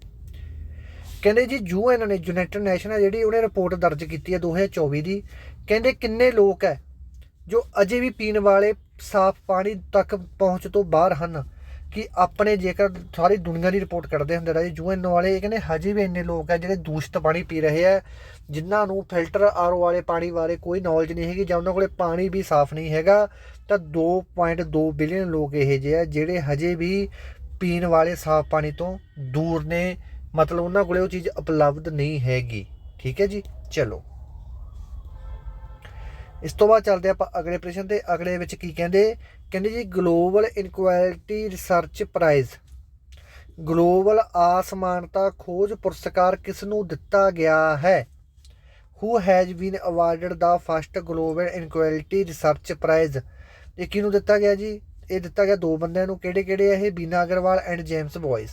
Speaker 1: ਕਹਿੰਦੇ ਜੀ ਯੂਐਨ ਨੇ, ਯੂਨਾਈਟਿਡ ਨੈਸ਼ਨ ਹੈ ਜਿਹੜੀ ਉਹਨੇ ਰਿਪੋਰਟ ਦਰਜ ਕੀਤੀ ਹੈ 2024 ਦੀ। ਕਹਿੰਦੇ ਕਿੰਨੇ ਲੋਕ ਹੈ? ਜੋ ਅਜੇ ਵੀ ਪੀਣ ਵਾਲੇ ਸਾਫ਼ ਪਾਣੀ ਤੱਕ ਪਹੁੰਚ ਤੋਂ ਬਾਹਰ ਹਨ, ਕਿ ਆਪਣੇ ਜੇਕਰ ਸਾਰੀ ਦੁਨੀਆ ਦੀ ਰਿਪੋਰਟ ਕਰਦੇ ਹੁੰਦੇ ਰਹੇ ਯੂਐਨ ਵਾਲੇ ਇਹ ਕਹਿੰਦੇ ਹਜੇ ਵੀ ਇੰਨੇ ਲੋਕ ਹੈ ਜਿਹੜੇ ਦੂਸ਼ਿਤ ਪਾਣੀ ਪੀ ਰਹੇ ਆ, ਜਿਨ੍ਹਾਂ ਨੂੰ ਫਿਲਟਰ ਆਰਓ ਵਾਲੇ ਪਾਣੀ ਬਾਰੇ ਕੋਈ ਨੌਲੇਜ ਨਹੀਂ ਹੈਗੀ ਜਾਂ ਉਹਨਾਂ ਕੋਲੇ ਪਾਣੀ ਵੀ ਸਾਫ਼ ਨਹੀਂ ਹੈਗਾ, ਤਾਂ 2.2 ਬਿਲੀਅਨ ਲੋਕ ਇਹ ਜਿਹੇ ਆ ਜਿਹੜੇ ਹਜੇ ਵੀ ਪੀਣ ਵਾਲੇ ਸਾਫ਼ ਪਾਣੀ ਤੋਂ ਦੂਰ ਨੇ, ਮਤਲਬ ਉਹਨਾਂ ਕੋਲੇ ਉਹ ਚੀਜ਼ ਉਪਲਬਧ ਨਹੀਂ ਹੈਗੀ। ਠੀਕ ਹੈ ਜੀ? ਚਲੋ। ਇਸ ਤੋਂ ਬਾਅਦ ਚੱਲਦੇ ਆਪਾਂ ਅਗਲੇ ਪ੍ਰਸ਼ਨ ਤੇ, ਅਗਲੇ ਵਿੱਚ ਕੀ ਕਹਿੰਦੇ? ਕਹਿੰਦੇ ਜੀ global inequality research prize global ਆਸਮਾਨਤਾ ਖੋਜ ਪੁਰਸਕਾਰ ਕਿਸ ਨੂੰ ਦਿੱਤਾ ਗਿਆ ਹੈ? Who has been awarded the first global inequality research prize ਇਹ ਕਿਹਨੂੰ ਦਿੱਤਾ ਗਿਆ ਜੀ? ਇਹ ਦਿੱਤਾ ਗਿਆ ਦੋ ਬੰਦਿਆਂ ਨੂੰ। ਕਿਹੜੇ ਕਿਹੜੇ ਆ ਇਹ? Bina Agarwal and James Boyce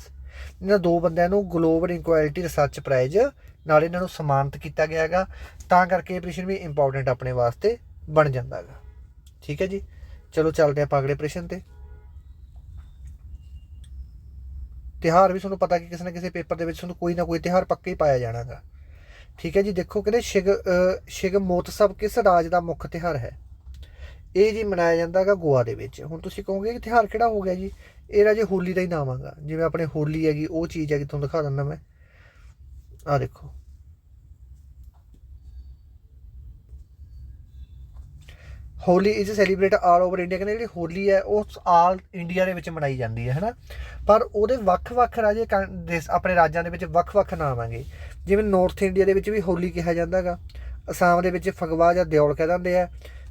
Speaker 1: ਇਹਨਾਂ ਦੋ ਬੰਦਿਆਂ ਨੂੰ ਗਲੋਬਲ ਇਨਕੁਆਲਿਟੀ ਰਿਸਰਚ ਪ੍ਰਾਈਜ਼ ਨਾਲ ਇਹਨਾਂ ਨੂੰ ਸਨਮਾਨਿਤ ਕੀਤਾ ਗਿਆ ਹੈਗਾ, ਤਾਂ ਕਰਕੇ ਇਹ ਪ੍ਰਸ਼ਨ ਵੀ ਇੰਪੋਰਟੈਂਟ ਆਪਣੇ ਵਾਸਤੇ ਬਣ ਜਾਂਦਾ ਹੈਗਾ। ਠੀਕ ਹੈ ਜੀ? ਚਲੋ ਚੱਲਦੇ ਆਪਾਂ ਅਗਲੇ ਪ੍ਰਸ਼ਨ ਤੇ। ਤਿਹਾਰ ਵੀ ਤੁਹਾਨੂੰ ਪਤਾ ਕਿ ਕਿਸੇ ਨਾ ਕਿਸੇ ਪੇਪਰ ਦੇ ਵਿੱਚ ਤੁਹਾਨੂੰ ਕੋਈ ਨਾ ਕੋਈ ਤਿਹਾਰ ਪੱਕਾ ਹੀ ਪਾਇਆ ਜਾਣਾਗਾ ਠੀਕ ਹੈ ਜੀ? ਦੇਖੋ ਕਹਿੰਦੇ ਸ਼ਿਗ ਸ਼ਿਗ ਮੋਤਸਵ ਕਿਸ ਰਾਜ ਦਾ ਮੁੱਖ ਤਿਹਾਰ ਹੈ? ਇਹ ਜੀ ਮਨਾਇਆ ਜਾਂਦਾ ਹੈਗਾ ਗੋਆ ਦੇ ਵਿੱਚ। ਹੁਣ ਤੁਸੀਂ ਕਹੋਗੇ ਕਿ ਤਿਹਾਰ ਕਿਹੜਾ ਹੋ ਗਿਆ ਜੀ? ਇਹ ਰਾਜੇ ਹੋਲੀ ਦਾ ਹੀ ਨਾਮ ਆਗਾ ਜਿਵੇਂ ਆਪਣੇ ਹੋਲੀ ਹੈਗੀ, ਉਹ ਚੀਜ਼ ਹੈਗੀ, ਤੁਹਾਨੂੰ ਦਿਖਾ ਦਿੰਦਾ ਮੈਂ। ਆ ਦੇਖੋ। Holi is celebrate all over India ਕਹਿੰਦੇ ਜਿਹੜੀ ਹੋਲੀ ਹੈ ਉਹ ਆਲ ਇੰਡੀਆ ਦੇ ਵਿੱਚ ਮਨਾਈ ਜਾਂਦੀ ਹੈ ਹਨਾ ਪਰ ਉਹਦੇ ਵੱਖ-ਵੱਖ ਰਾਜੇ ਕਾਂ- ਦੇਸ ਆਪਣੇ ਰਾਜਾਂ ਦੇ ਵਿੱਚ ਵੱਖ-ਵੱਖ ਨਾਮ ਹੈਗੇ ਜਿਵੇਂ ਨਾਰਥ ਇੰਡੀਆ ਦੇ ਵਿੱਚ ਵੀ ਹੋਲੀ ਕਿਹਾ ਜਾਂਦਾ ਹੈਗਾ ਅਸਾਮ ਦੇ ਵਿੱਚ ਫਗਵਾ ਜਾਂ ਦਿਉਲ ਕਹਿ ਦਿੰਦੇ ਆ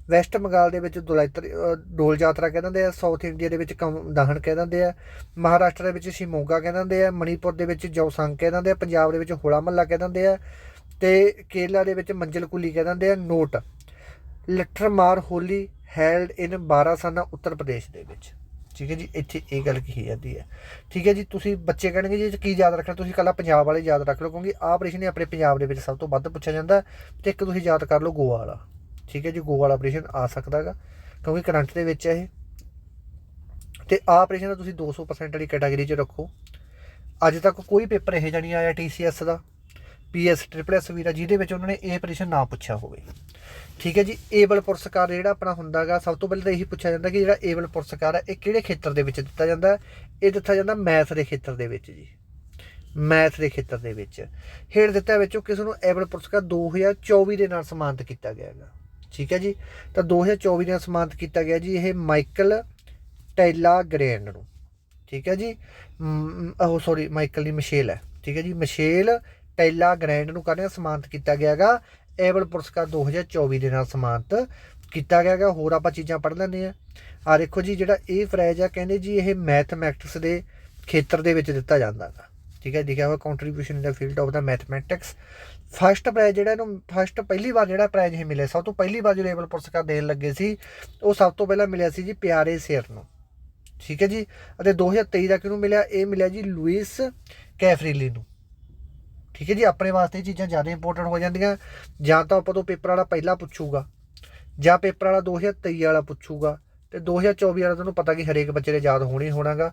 Speaker 1: ਵੈਸਟ ਬੰਗਾਲ ਦੇ ਵਿੱਚ ਦੁਲੈਤਰ ਡੋਲ ਯਾਤਰਾ ਕਹਿ ਦਿੰਦੇ ਆ ਸਾਊਥ ਇੰਡੀਆ ਦੇ ਵਿੱਚ ਕਮ ਦਹਨ ਕਹਿ ਦਿੰਦੇ ਆ ਮਹਾਰਾਸ਼ਟਰ ਦੇ ਵਿੱਚ ਸ਼ਿਮੋਗਾ ਕਹਿ ਦਿੰਦੇ ਆ ਮਣੀਪੁਰ ਦੇ ਵਿੱਚ ਜੌਸੰਗ ਕਹਿ ਦਿੰਦੇ ਆ ਪੰਜਾਬ ਦੇ ਵਿੱਚ ਹੋਲਾ ਮਹੱਲਾ ਕਹਿ ਦਿੰਦੇ ਆ ਤੇ ਕੇਰਲਾ ਦੇ ਵਿੱਚ ਮੰਜਲ ਕੁਲੀ ਕਹਿ ਦਿੰਦੇ ਆ ਨੋਟ ਲੱਠਰਮਾਰ ਹੋਲੀ ਹੈਲਡ ਇਨ ਬਾਰਾਸਾਨਾ ਉੱਤਰ ਪ੍ਰਦੇਸ਼ ਦੇ ਵਿੱਚ। ਠੀਕ ਹੈ ਜੀ, ਇੱਥੇ ਇਹ ਗੱਲ ਕਹੀ ਜਾਂਦੀ ਹੈ। ਠੀਕ ਹੈ ਜੀ, ਤੁਸੀਂ ਬੱਚੇ ਕਹਿਣਗੇ ਜੀ ਕੀ ਯਾਦ ਰੱਖਣਾ? ਤੁਸੀਂ ਕੱਲਾ ਪੰਜਾਬ ਵਾਲੇ ਯਾਦ ਰੱਖ ਲਓ, ਕਿਉਂਕਿ ਆਹ ਆਪਰੇਸ਼ਨ ਹੀ ਆਪਣੇ ਪੰਜਾਬ ਦੇ ਵਿੱਚ ਸਭ ਤੋਂ ਵੱਧ ਪੁੱਛਿਆ ਜਾਂਦਾ ਤੇ ਇੱਕ ਤੁਸੀਂ ਯਾਦ ਕਰ ਲਓ ਗੋਆ ਵਾਲਾ। ਠੀਕ ਹੈ ਜੀ, ਗੋਆ ਵਾਲਾ ਆਪਰੇਸ਼ਨ ਆ ਸਕਦਾ ਹੈਗਾ, ਕਿਉਂਕਿ ਕਰੰਟ ਦੇ ਵਿੱਚ ਹੈ ਇਹ। ਤੇ ਆਹ ਆਪਰੇਸ਼ਨ ਦਾ ਤੁਸੀਂ 200% ਵਾਲੀ ਕੈਟਾਗਰੀ 'ਚ ਰੱਖੋ। ਅੱਜ ਤੱਕ ਕੋਈ ਪੇਪਰ ਇਹ ਜਿਹਾ ਨਹੀਂ ਆਇਆ TCS ਦਾ। PS ਟ੍ਰਿਪਲ ਐਸ ਵੀਰਾ, ਜਿਹਦੇ ਵਿੱਚ ਉਹਨਾਂ ਨੇ ਇਹ ਪ੍ਰਸ਼ਨ ਨਾ ਪੁੱਛਿਆ ਹੋਵੇ। ਠੀਕ ਹੈ ਜੀ ਏਬਲ ਪੁਰਸਕਾਰ ਜਿਹੜਾ ਆਪਣਾ ਹੁੰਦਾਗਾ ਸਭ ਤੋਂ ਪਹਿਲਾਂ ਤਾਂ ਇਹੀ ਪੁੱਛਿਆ ਜਾਂਦਾ ਕਿ ਜਿਹੜਾ ਏਬਲ ਪੁਰਸਕਾਰ ਹੈ, ਇਹ ਕਿਹੜੇ ਖੇਤਰ ਦੇ ਵਿੱਚ ਦਿੱਤਾ ਜਾਂਦਾ? ਇਹ ਦਿੱਤਾ ਜਾਂਦਾ ਮੈਥ ਦੇ ਖੇਤਰ ਦੇ ਵਿੱਚ ਜੀ। ਮੈਥ ਦੇ ਖੇਤਰ ਦੇ ਵਿੱਚ। ਹੇਠ ਦਿੱਤਾ ਵਿੱਚੋਂ ਕਿਸ ਨੂੰ ਏਬਲ ਪੁਰਸਕਾਰ 2024 ਦੇ ਨਾਲ ਸਨਮਾਨਿਤ ਕੀਤਾ ਗਿਆ ਹੈਗਾ। ਠੀਕ ਹੈ ਜੀ, ਤਾਂ 2024 ਦੇ ਨਾਲ ਸਨਮਾਨਿਤ ਕੀਤਾ ਗਿਆ ਜੀ ਇਹ ਮਾਈਕਲ ਟੈਲਾ ਗ੍ਰੈਂਡ ਨੂੰ। ਠੀਕ ਹੈ ਜੀ ਉਹ ਸੌਰੀ ਮਾਈਕਲ ਦੀ ਮਿਸ਼ੇਲ ਹੈ। ਠੀਕ ਹੈ ਜੀ, ਮਿਸ਼ੇਲ ਟੈਲਾ ਗ੍ਰੈਂਡ ਨੂੰ ਕਹਿੰਦੇ ਸਨਮਾਨਿਤ ਕੀਤਾ ਗਿਆ ਹੈਗਾ। ਐਬਲ ਪੁਰਸਕਾਰ 2024 ਦੇ ਨਾਲ ਸਨਮਾਨਿਤ ਕੀਤਾ ਗਿਆ ਹੈਗਾ। ਹੋਰ ਆਪਾਂ ਚੀਜ਼ਾਂ ਪੜ੍ਹ ਲੈਂਦੇ ਆ ਆ ਦੇਖੋ ਜੀ, ਜਿਹੜਾ ਇਹ ਫਰੈਜ ਆ, ਕਹਿੰਦੇ ਜੀ ਇਹ ਮੈਥਮੈਟਿਕਸ ਦੇ ਖੇਤਰ ਦੇ ਵਿੱਚ ਦਿੱਤਾ ਜਾਂਦਾ ਹੈਗਾ। ਠੀਕ ਹੈ, ਲਿਖਿਆ ਹੋਇਆ contribution in the field of the mathematics first prize ਜਿਹੜਾ ਇਹਨੂੰ ਫਸਟ ਪਹਿਲੀ ਵਾਰ ਜਿਹੜਾ ਪ੍ਰਾਈਜ਼ ਇਹ ਮਿਲਿਆ, ਸਭ ਤੋਂ ਪਹਿਲੀ ਵਾਰ ਜਦੋਂ ਏਬਲ ਪੁਰਸਕਾਰ ਦੇਣ ਲੱਗੇ ਸੀ, ਉਹ ਸਭ ਤੋਂ ਪਹਿਲਾਂ ਮਿਲਿਆ ਸੀ ਜੀ ਪਿਆਰੇ ਸਿਰ ਨੂੰ। ਠੀਕ ਹੈ ਜੀ? ਅਤੇ 2023 ਦਾ ਕਿਹਨੂੰ ਮਿਲਿਆ, ਇਹ ਮਿਲਿਆ ਜੀ ਲੂਇਸ ਕੈਫਰੀਲੀ ਨੂੰ। ਠੀਕ ਹੈ ਜੀ, ਆਪਣੇ ਵਾਸਤੇ ਇਹ ਚੀਜ਼ਾਂ ਜ਼ਿਆਦਾ ਇੰਪੋਰਟੈਂਟ ਹੋ ਜਾਂਦੀਆਂ। ਜਾਂ ਤਾਂ ਆਪਾਂ ਤੋਂ ਪੇਪਰ ਵਾਲਾ ਪਹਿਲਾਂ ਪੁੱਛੂਗਾ, ਜਾਂ ਪੇਪਰ ਵਾਲਾ 2023 ਵਾਲਾ ਪੁੱਛੂਗਾ, ਤੇ 2024 ਵਾਲਾ ਤੁਹਾਨੂੰ ਪਤਾ ਕਿ ਹਰੇਕ ਬੱਚੇ ਦੇ ਯਾਦ ਹੋਣੀ ਹੋਣਾਗਾ।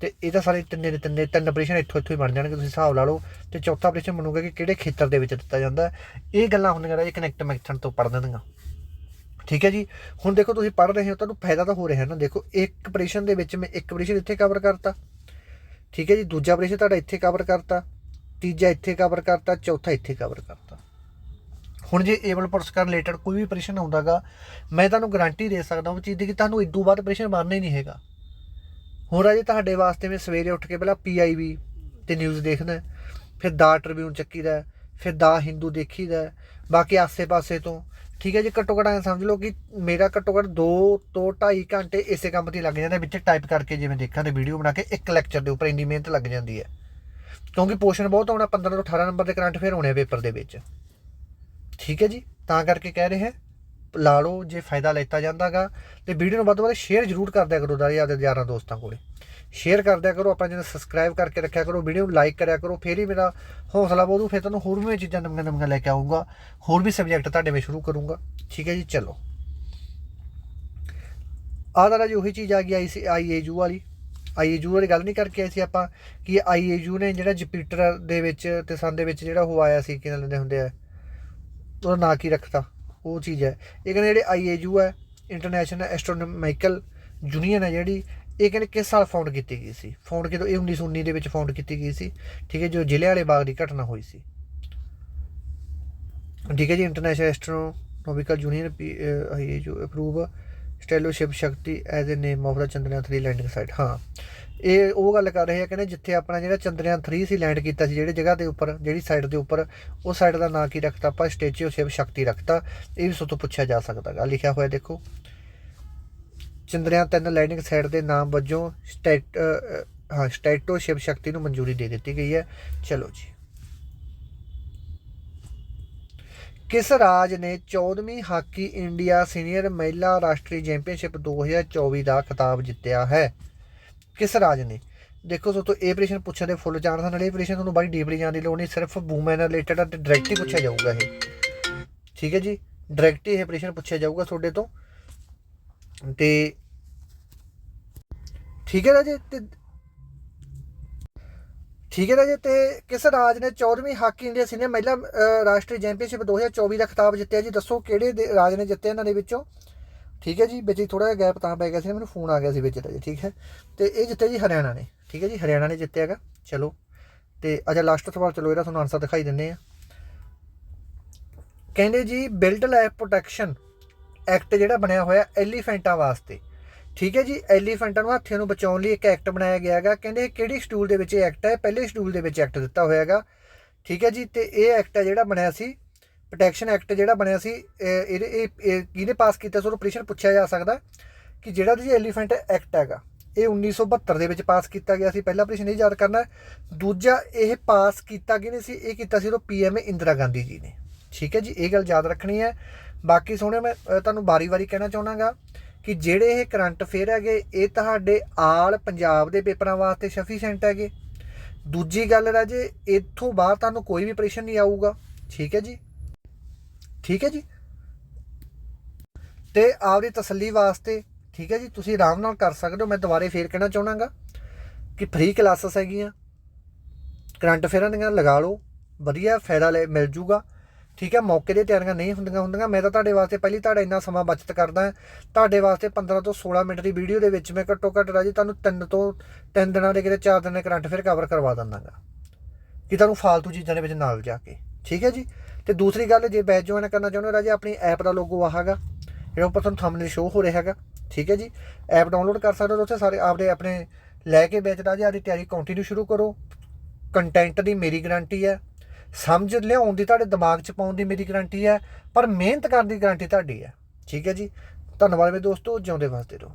Speaker 1: ਤੇ ਇਹ ਤਾਂ ਸਾਰੇ ਤਿੰਨੇ ਦੇ ਤਿੰਨੇ, ਤਿੰਨ ਆਪਰੇਸ਼ਨ ਇੱਥੋਂ ਇੱਥੋਂ ਹੀ ਬਣ ਜਾਣਗੇ, ਤੁਸੀਂ ਹਿਸਾਬ ਲਾ ਲਓ। ਤੇ ਚੌਥਾ ਆਪਰੇਸ਼ਨ ਬਣੂਗਾ ਕਿ ਕਿਹੜੇ ਖੇਤਰ ਦੇ ਵਿੱਚ ਦਿੱਤਾ ਜਾਂਦਾ। ਇਹ ਗੱਲਾਂ ਹੁੰਦੀਆਂ ਇਹ ਕਨੈਕਟ ਮੈਥਡ ਤੋਂ ਪੜ੍ਹ ਦਿੰਦੀਆਂ ਠੀਕ ਹੈ ਜੀ, ਹੁਣ ਦੇਖੋ ਤੁਸੀਂ ਪੜ੍ਹ ਰਹੇ ਹੋ, ਤੁਹਾਨੂੰ ਫਾਇਦਾ ਤਾਂ ਹੋ ਰਿਹਾ ਨਾ। ਦੇਖੋ, ਇੱਕ ਆਪਰੇਸ਼ਨ ਦੇ ਵਿੱਚ ਮੈਂ ਇੱਕ ਆਪਰੇਸ਼ਨ ਇੱਥੇ ਕਵਰ ਕਰਤਾ। ਠੀਕ ਹੈ ਜੀ, ਦੂਜਾ ਆਪਰੇਸ਼ਨ ਤੁਹਾਡਾ ਇੱਥੇ ਕਵਰ ਕਰਤਾ। ਤੀਜਾ ਇੱਥੇ ਕਵਰ ਕਰਤਾ ਚੌਥਾ ਇੱਥੇ ਕਵਰ ਕਰਤਾ। ਹੁਣ ਜੇ ਏਬਲ ਪੁਰਸਕਾਰ ਰਿਲੇਟਡ ਕੋਈ ਵੀ ਆਪਰੇਸ਼ਨ ਆਉਂਦਾਗਾ ਮੈਂ ਤੁਹਾਨੂੰ ਗਾਰੰਟੀ ਦੇ ਸਕਦਾ ਉਹ ਚੀਜ਼ ਦੀ ਕਿ ਤੁਹਾਨੂੰ ਇਦੋਂ ਬਾਅਦ ਆਪਰੇਸ਼ਨ ਮਾਰਨਾ ਹੀ ਨਹੀਂ ਹੈਗਾ। ਹੁਣ ਰਾਜੇ ਤੁਹਾਡੇ ਵਾਸਤੇ ਮੈਂ ਸਵੇਰੇ ਉੱਠ ਕੇ ਪਹਿਲਾਂ ਪੀਆਈਬੀ ਤੇ ਨਿਊਜ਼ ਦੇਖਦਾ ਫਿਰ ਦਾ ਟ੍ਰਿਬਿਊਨ ਚੱਕੀਦਾ ਹੈ, ਫਿਰ ਦਾ ਹਿੰਦੂ ਦੇਖੀਦਾ ਹੈ, ਬਾਕੀ ਆਸੇ-ਪਾਸੇ ਤੋਂ। ਠੀਕ ਹੈ ਜੀ ਘੱਟੋ ਘੱਟ ਐਂ ਸਮਝ ਲਓ ਕਿ ਮੇਰਾ ਘੱਟੋ ਘੱਟ 2 ਤੋਂ 2.5 ਘੰਟੇ ਇਸੇ ਕੰਮ ਤੇ ਲੱਗ ਜਾਂਦਾ ਵਿੱਚ ਟਾਈਪ ਕਰਕੇ ਜਿਵੇਂ ਦੇਖਾਂ ਤੇ ਵੀਡੀਓ ਬਣਾ ਕੇ ਇੱਕ ਲੈਕਚਰ ਦੇ ਉੱਪਰ ਇੰਨੀ ਮਿਹਨਤ ਲੱਗ ਜਾਂਦੀ ਹੈ। ਕਿਉਂਕਿ ਪੋਰਸ਼ਨ ਬਹੁਤ ਆਉਣਾ 15 ਤੋਂ 18 ਨੰਬਰ ਦੇ ਕਰੰਟ ਫੇਰ ਹੋਣੇ ਪੇਪਰ ਦੇ ਵਿੱਚ। ਠੀਕ ਹੈ ਜੀ? ਤਾਂ ਕਰਕੇ ਕਹਿ ਰਹੇ ਹੈ, ਲਾ ਲਓ ਜੇ ਫਾਇਦਾ ਲੈਤਾ ਜਾਂਦਾਗਾ, ਤੇ ਵੀਡੀਓ ਨੂੰ ਵੱਧ ਤੋਂ ਵੱਧ ਸ਼ੇਅਰ ਜ਼ਰੂਰ ਕਰ ਦਿਆ ਕਰੋ ਦਾਰੀ ਆਪਦੇ ਯਾਰਾਂ ਦੋਸਤਾਂ ਕੋਲੇ। ਸ਼ੇਅਰ ਕਰ ਦਿਆ ਕਰੋ ਆਪਣਾ ਜਿਹਨੂੰ ਸਬਸਕ੍ਰਾਈਬ ਕਰਕੇ ਰੱਖਿਆ ਕਰੋ, ਵੀਡੀਓ ਨੂੰ ਲਾਈਕ ਕਰਿਆ ਕਰੋ, ਫੇਰ ਹੀ ਮੇਰਾ ਹੌਸਲਾ ਵਧੂ, ਫਿਰ ਤੁਹਾਨੂੰ ਹੋਰ ਵੀ ਚੀਜ਼ਾਂ ਨਵੀਆਂ ਨਵੀਆਂ ਲੈ ਕੇ ਆਉਂਗਾ ਹੋਰ ਵੀ ਸਬਜੈਕਟ ਤੁਹਾਡੇ ਵਿੱਚ ਸ਼ੁਰੂ ਕਰੂੰਗਾ। ਠੀਕ ਹੈ ਜੀ? ਚਲੋ। ਆਹ ਦਾ ਜੀ, ਉਹੀ ਚੀਜ਼ ਆ ਗਈ, ਆਈ ਸੀ ਆਈਏਯੂ ਵਾਲੀ। ਆਈਏਯੂ ਵਾਲੀ ਗੱਲ ਨਹੀਂ ਕਰਕੇ ਆਏ ਸੀ ਆਪਾਂ, ਕਿ ਆਈਏਯੂ ਨੇ ਜਿਹੜਾ ਜੁਪੀਟਰ ਦੇ ਵਿੱਚ ਤੇ ਸਨ ਦੇ ਵਿੱਚ ਜਿਹੜਾ ਉਹ ਆਇਆ ਸੀ ਕਿ ਲੈਂਦੇ ਹੁੰਦੇ ਆ? ਉਹਦਾ ਨਾਂ ਕੀ ਰੱਖਤਾ? ਉਹ ਚੀਜ਼ ਹੈ। ਇਹ ਕਹਿੰਦੇ ਜਿਹੜੇ ਆਈਏਯੂ ਹੈ ਇੰਟਰਨੈਸ਼ਨਲ ਐਸਟਰੋਨੋਮਿਕਲ ਯੂਨੀਅਨ ਹੈ ਜਿਹੜੀ, ਇਹ ਕਹਿੰਦੇ ਕਿਸ ਸਾਲ ਫਾਊਂਡ ਕੀਤੀ ਗਈ ਸੀ? ਫਾਊਂਡ ਕਿਦੋਂ? ਇਹ 1919 ਦੇ ਵਿੱਚ ਫਾਊਂਡ ਕੀਤੀ ਗਈ ਸੀ। ਠੀਕ ਹੈ, ਜੋ ਜ਼ਿਲ੍ਹੇ ਵਾਲੇ ਬਾਗ ਦੀ ਘਟਨਾ ਹੋਈ ਸੀ। ਠੀਕ ਹੈ ਜੀ International Astronomical Union IAU approve ਸਟੈਲੋਸ਼ਿਪ Shakti as a name of the Chandrayaan 3 landing site ਹਾਂ। ਇਹ, ਉਹ ਗੱਲ ਕਰ ਰਹੇ ਆ ਕਹਿੰਦੇ ਜਿੱਥੇ ਆਪਣਾ ਜਿਹੜਾ ਚੰਦਰਯਾਨ 3 ਸੀ ਲੈਂਡ ਕੀਤਾ ਸੀ, ਜਿਹੜੇ ਜਗ੍ਹਾ ਦੇ ਉੱਪਰ, ਜਿਹੜੀ ਸਾਈਡ ਦੇ ਉੱਪਰ ਉਹ ਸਾਈਡ ਦਾ ਨਾਂ ਕੀ ਰੱਖਤਾ ਆਪਾਂ? ਸਟੇਚੂ ਸ਼ਿਵ ਸ਼ਕਤੀ ਰੱਖਤਾ। ਇਹ ਵੀ ਸੋ ਪੁੱਛਿਆ ਜਾ ਸਕਦਾ ਗਾ। ਲਿਖਿਆ ਹੋਇਆ ਦੇਖੋ। ਚੰਦਰਯਾਨ 3 ਲੈਂਡਿੰਗ ਸਾਈਟ ਦੇ ਨਾਮ ਵਜੋਂ ਸਟੈਟ ਹਾਂ ਸਟੈਟੋ ਸ਼ਿਵ ਸ਼ਕਤੀ ਨੂੰ ਮਨਜ਼ੂਰੀ ਦੇ ਦਿੱਤੀ ਗਈ ਹੈ। ਚਲੋ ਜੀ। ਕਿਸ ਰਾਜ ਨੇ 14ਵੀਂ ਹਾਕੀ ਇੰਡੀਆ ਸੀਨੀਅਰ ਮਹਿਲਾ ਰਾਸ਼ਟਰੀ ਚੈਂਪੀਅਨਸ਼ਿਪ 2024 ਦਾ ਖਿਤਾਬ ਜਿੱਤਿਆ ਹੈ? ਕਿਸ ਰਾਜ ਨੇ? ਦੇਖੋ ਸੋ ਤੋਂ ਇਹ ਪ੍ਰਸ਼ਨ ਪੁੱਛਣ ਦੇ ਫੁੱਲ ਜਾਣਦਾ ਨਾਲ ਇਹ ਪ੍ਰਸ਼ਨ ਤੁਹਾਨੂੰ ਬੜੀ ਡੀਪਲੀ ਜਾਣ ਦੀ ਲੋੜ ਨਹੀਂ, ਸਿਰਫ ਵੂਮਨ ਰਿਲੇਟਡ ਅਤੇ ਡਾਇਰੈਕਟ ਹੀ ਪੁੱਛਿਆ ਜਾਊਗਾ ਇਹ। ਠੀਕ ਹੈ ਜੀ? ਡਾਇਰੈਕਟ ਹੀ ਇਹ ਪ੍ਰਸ਼ਨ ਪੁੱਛਿਆ ਜਾਊਗਾ ਤੁਹਾਡੇ ਤੋਂ। ਤੇ ਠੀਕ ਹੈ ਰਾਜੇ? ਤੇ ਠੀਕ ਹੈ ਨਾ ਜੀ, ਤੇ ਕਿਸ ਰਾਜ ਨੇ 14ਵੀਂ ਹਾਕੀ ਇੰਡੀਆ ਸੀਨੀਅਰ ਮਹਿਲਾ ਰਾਸ਼ਟਰੀ ਚੈਂਪੀਅਨਸ਼ਿਪ 2024 ਦਾ ਖਿਤਾਬ ਜਿੱਤਿਆ ਜੀ? ਦੱਸੋ ਕਿਹੜੇ ਦੇ- ਰਾਜ ਨੇ ਜਿੱਤਿਆ ਇਹਨਾਂ ਦੇ ਵਿੱਚੋਂ? ਠੀਕ ਹੈ ਜੀ, ਵਿੱਚ ਥੋੜਾ ਜਿਹਾ ਗੈਪ ਤਾਂ ਪੈ ਗਿਆ ਸੀ ਮੈਨੂੰ ਫੋਨ ਆ ਗਿਆ ਸੀ ਵਿੱਚ ਦਾ ਜੀ, ਠੀਕ ਹੈ? ਤੇ ਇਹ ਜਿੱਤਿਆ ਜੀ ਹਰਿਆਣਾ ਨੇ, ਠੀਕ ਹੈ ਜੀ? ਹਰਿਆਣਾ ਨੇ ਜਿੱਤਿਆਗਾ ਚਲੋ। ਤੇ ਅਜਾ ਲਾਸਟ ਸਵਾਲ ਚਲੋ, ਇਹਦਾ ਤੁਹਾਨੂੰ ਆਨਸਰ ਦਿਖਾਈ ਦਿੰਨੇ ਆ ਕਹਿੰਦੇ ਜੀ ਬਿਲਡ ਲਾਈਫ ਪ੍ਰੋਟੈਕਸ਼ਨ ਐਕਟ ਜਿਹੜਾ ਬਣਿਆ ਹੋਇਆ ਐਲੀਫੈਂਟਾਂ ਵਾਸਤੇ ਠੀਕ ਹੈ ਜੀ, ਐਲੀਫੈਂਟਾਂ ਨੂੰ ਹਾਥੀਆਂ ਨੂੰ ਬਚਾਉਣ ਲਈ ਇੱਕ ਐਕਟ ਬਣਾਇਆ ਗਿਆ ਹੈਗਾ। ਕਹਿੰਦੇ ਇਹ ਕਿਹੜੀ ਸ਼ਡਿਊਲ ਦੇ ਵਿੱਚ ਇਹ ਐਕਟ ਹੈ? ਪਹਿਲੇ ਸ਼ਡਿਊਲ ਦੇ ਵਿੱਚ ਐਕਟ ਦਿੱਤਾ ਹੋਇਆ ਹੈਗਾ। ਠੀਕ ਹੈ ਜੀ, ਤੇ ਇਹ ਐਕਟ ਹੈ ਜਿਹੜਾ ਬਣਿਆ ਸੀ ਪ੍ਰੋਟੈਕਸ਼ਨ ਐਕਟ ਜਿਹੜਾ ਬਣਿਆ ਸੀ ਇਹਦੇ ਇਹ ਕਿਹਨੇ ਪਾਸ ਕੀਤਾ? ਸੋ ਪ੍ਰਸ਼ਨ ਪੁੱਛਿਆ ਜਾ ਸਕਦਾ ਕਿ ਜਿਹੜਾ ਜੀ ਐਲੀਫੈਂਟ ਐਕਟ ਹੈਗਾ, ਇਹ 1972 ਦੇ ਵਿੱਚ ਪਾਸ ਕੀਤਾ ਗਿਆ ਸੀ। ਪਹਿਲਾ ਪ੍ਰਸ਼ਨ ਇਹ ਯਾਦ ਕਰਨਾ। ਦੂਜਾ, ਇਹ ਪਾਸ ਕੀਤਾ ਕਿਹਨੇ ਸੀ? ਇਹ ਕੀਤਾ ਸੀ ਉਹ ਪੀਐਮ ਇੰਦਰਾ ਗਾਂਧੀ ਜੀ ਨੇ। ਠੀਕ ਹੈ ਜੀ, ਇਹ ਗੱਲ ਯਾਦ ਰੱਖਣੀ ਹੈ। ਬਾਕੀ ਸੋਹਣੇ ਮੈਂ ਤੁਹਾਨੂੰ ਬਾਰੀ-ਬਾਰੀ ਕਹਿਣਾ ਚਾਹਣਾਗਾ ਕਿ ਜਿਹੜੇ ਇਹ ਕਰੰਟ ਅਫੇਅਰ ਹੈਗੇ, ਇਹ ਤੁਹਾਡੇ ਆਲ ਪੰਜਾਬ ਦੇ ਪੇਪਰਾਂ ਵਾਸਤੇ ਸਫੀਸ਼ੀਐਂਟ ਹੈਗੇ। ਦੂਜੀ ਗੱਲ ਰਾਜੇ, ਇੱਥੋਂ ਬਾਅਦ ਤੁਹਾਨੂੰ ਕੋਈ ਵੀ ਪ੍ਰਸ਼ਨ ਨਹੀਂ ਆਊਗਾ। ਠੀਕ ਹੈ ਜੀ? ਠੀਕ ਹੈ ਜੀ? ਤੇ ਆਪਦੀ ਤਸੱਲੀ ਵਾਸਤੇ, ਠੀਕ ਹੈ ਜੀ? ਤੁਸੀਂ ਆਰਾਮ ਨਾਲ ਕਰ ਸਕਦੇ ਹੋ। ਮੈਂ ਦੁਬਾਰੇ ਫੇਰ ਕਹਿਣਾ ਚਾਹਣਾਗਾ ਕਿ ਫ੍ਰੀ ਕਲਾਸਿਸ ਹੈਗੀਆਂ। ਕਰੰਟ ਅਫੇਅਰਾਂ ਦੀਆਂ ਲਗਾ ਲਓ। ਵਧੀਆ ਫਾਇਦਾ ਲੈ, ਮਿਲ ਜੂਗਾ। ਠੀਕ ਹੈ, ਮੌਕੇ ਦੇ ਤਿਆਰੀਆਂ ਨਹੀਂ ਹੁੰਦੀਆਂ ਹੁੰਦੀਆਂ, ਮੈਂ ਤਾਂ ਤੁਹਾਡੇ ਵਾਸਤੇ ਪਹਿਲੀ ਤੁਹਾਡਾ ਇੰਨਾ ਸਮਾਂ ਬਚਤ ਕਰਦਾ ਤੁਹਾਡੇ ਵਾਸਤੇ 15 ਤੋਂ 16 ਮਿੰਟ ਦੀ ਵੀਡੀਓ ਦੇ ਵਿੱਚ ਮੈਂ ਘੱਟੋ ਘੱਟ ਰਾਜੀ ਤੁਹਾਨੂੰ ਤਿੰਨ ਤੋਂ ਤਿੰਨ ਦਿਨਾਂ ਦੇ ਕਿਤੇ ਚਾਰ ਦਿਨ ਦੇ ਕਰੰਟ ਫਿਰ ਕਵਰ ਕਰਵਾ ਦਿੰਦਾਗਾ। ਕਿ ਤੁਹਾਨੂੰ ਫਾਲਤੂ ਚੀਜ਼ਾਂ ਦੇ ਵਿੱਚ ਨਾਲ ਜਾ ਕੇ, ਠੀਕ ਹੈ ਜੀ? ਤੇ ਦੂਸਰੀ ਗੱਲ, ਜੇ ਬੈਚ ਜੁਆਇਨ ਕਰਨਾ ਚਾਹੁੰਦੇ ਹੋ ਰਾਜੀ, ਆਪਣੀ ਐਪ ਦਾ ਲੋਗੋ ਆਹਾਗਾ ਜਿਹੜਾ ਉੱਪਰ ਤੁਹਾਨੂੰ ਥੰਬਨੇਲ ਸ਼ੋ ਹੋ ਰਿਹਾ ਹੈਗਾ, ਠੀਕ ਹੈ ਜੀ? ਐਪ ਡਾਊਨਲੋਡ ਕਰ ਸਕਦੇ ਹੋ ਉੱਥੇ ਸਾਰੇ ਆਪਦੇ ਆਪਣੇ ਲੈ ਕੇ ਬੈਚ ਰਾਜੀ, ਆਪਦੀ ਤਿਆਰੀ ਕੰਟੀਨਿਊ ਸ਼ੁਰੂ ਕਰੋ। ਕੰਟੈਂਟ ਦੀ ਮੇਰੀ ਗਾਰੰਟੀ ਹੈ। ਸਮਝ ਲਿਆਉਣ ਦੀ ਤੁਹਾਡੇ ਦਿਮਾਗ 'ਚ ਪਾਉਣ ਦੀ ਮੇਰੀ ਗਾਰੰਟੀ ਹੈ, ਪਰ ਮਿਹਨਤ ਕਰਨ ਦੀ ਗਾਰੰਟੀ ਤੁਹਾਡੀ ਹੈ। ਠੀਕ ਹੈ ਜੀ? ਧੰਨਵਾਦ ਮੇਰੇ ਦੋਸਤੋ, ਜਿਉਂਦੇ ਵਸਦੇ ਰਹੋ।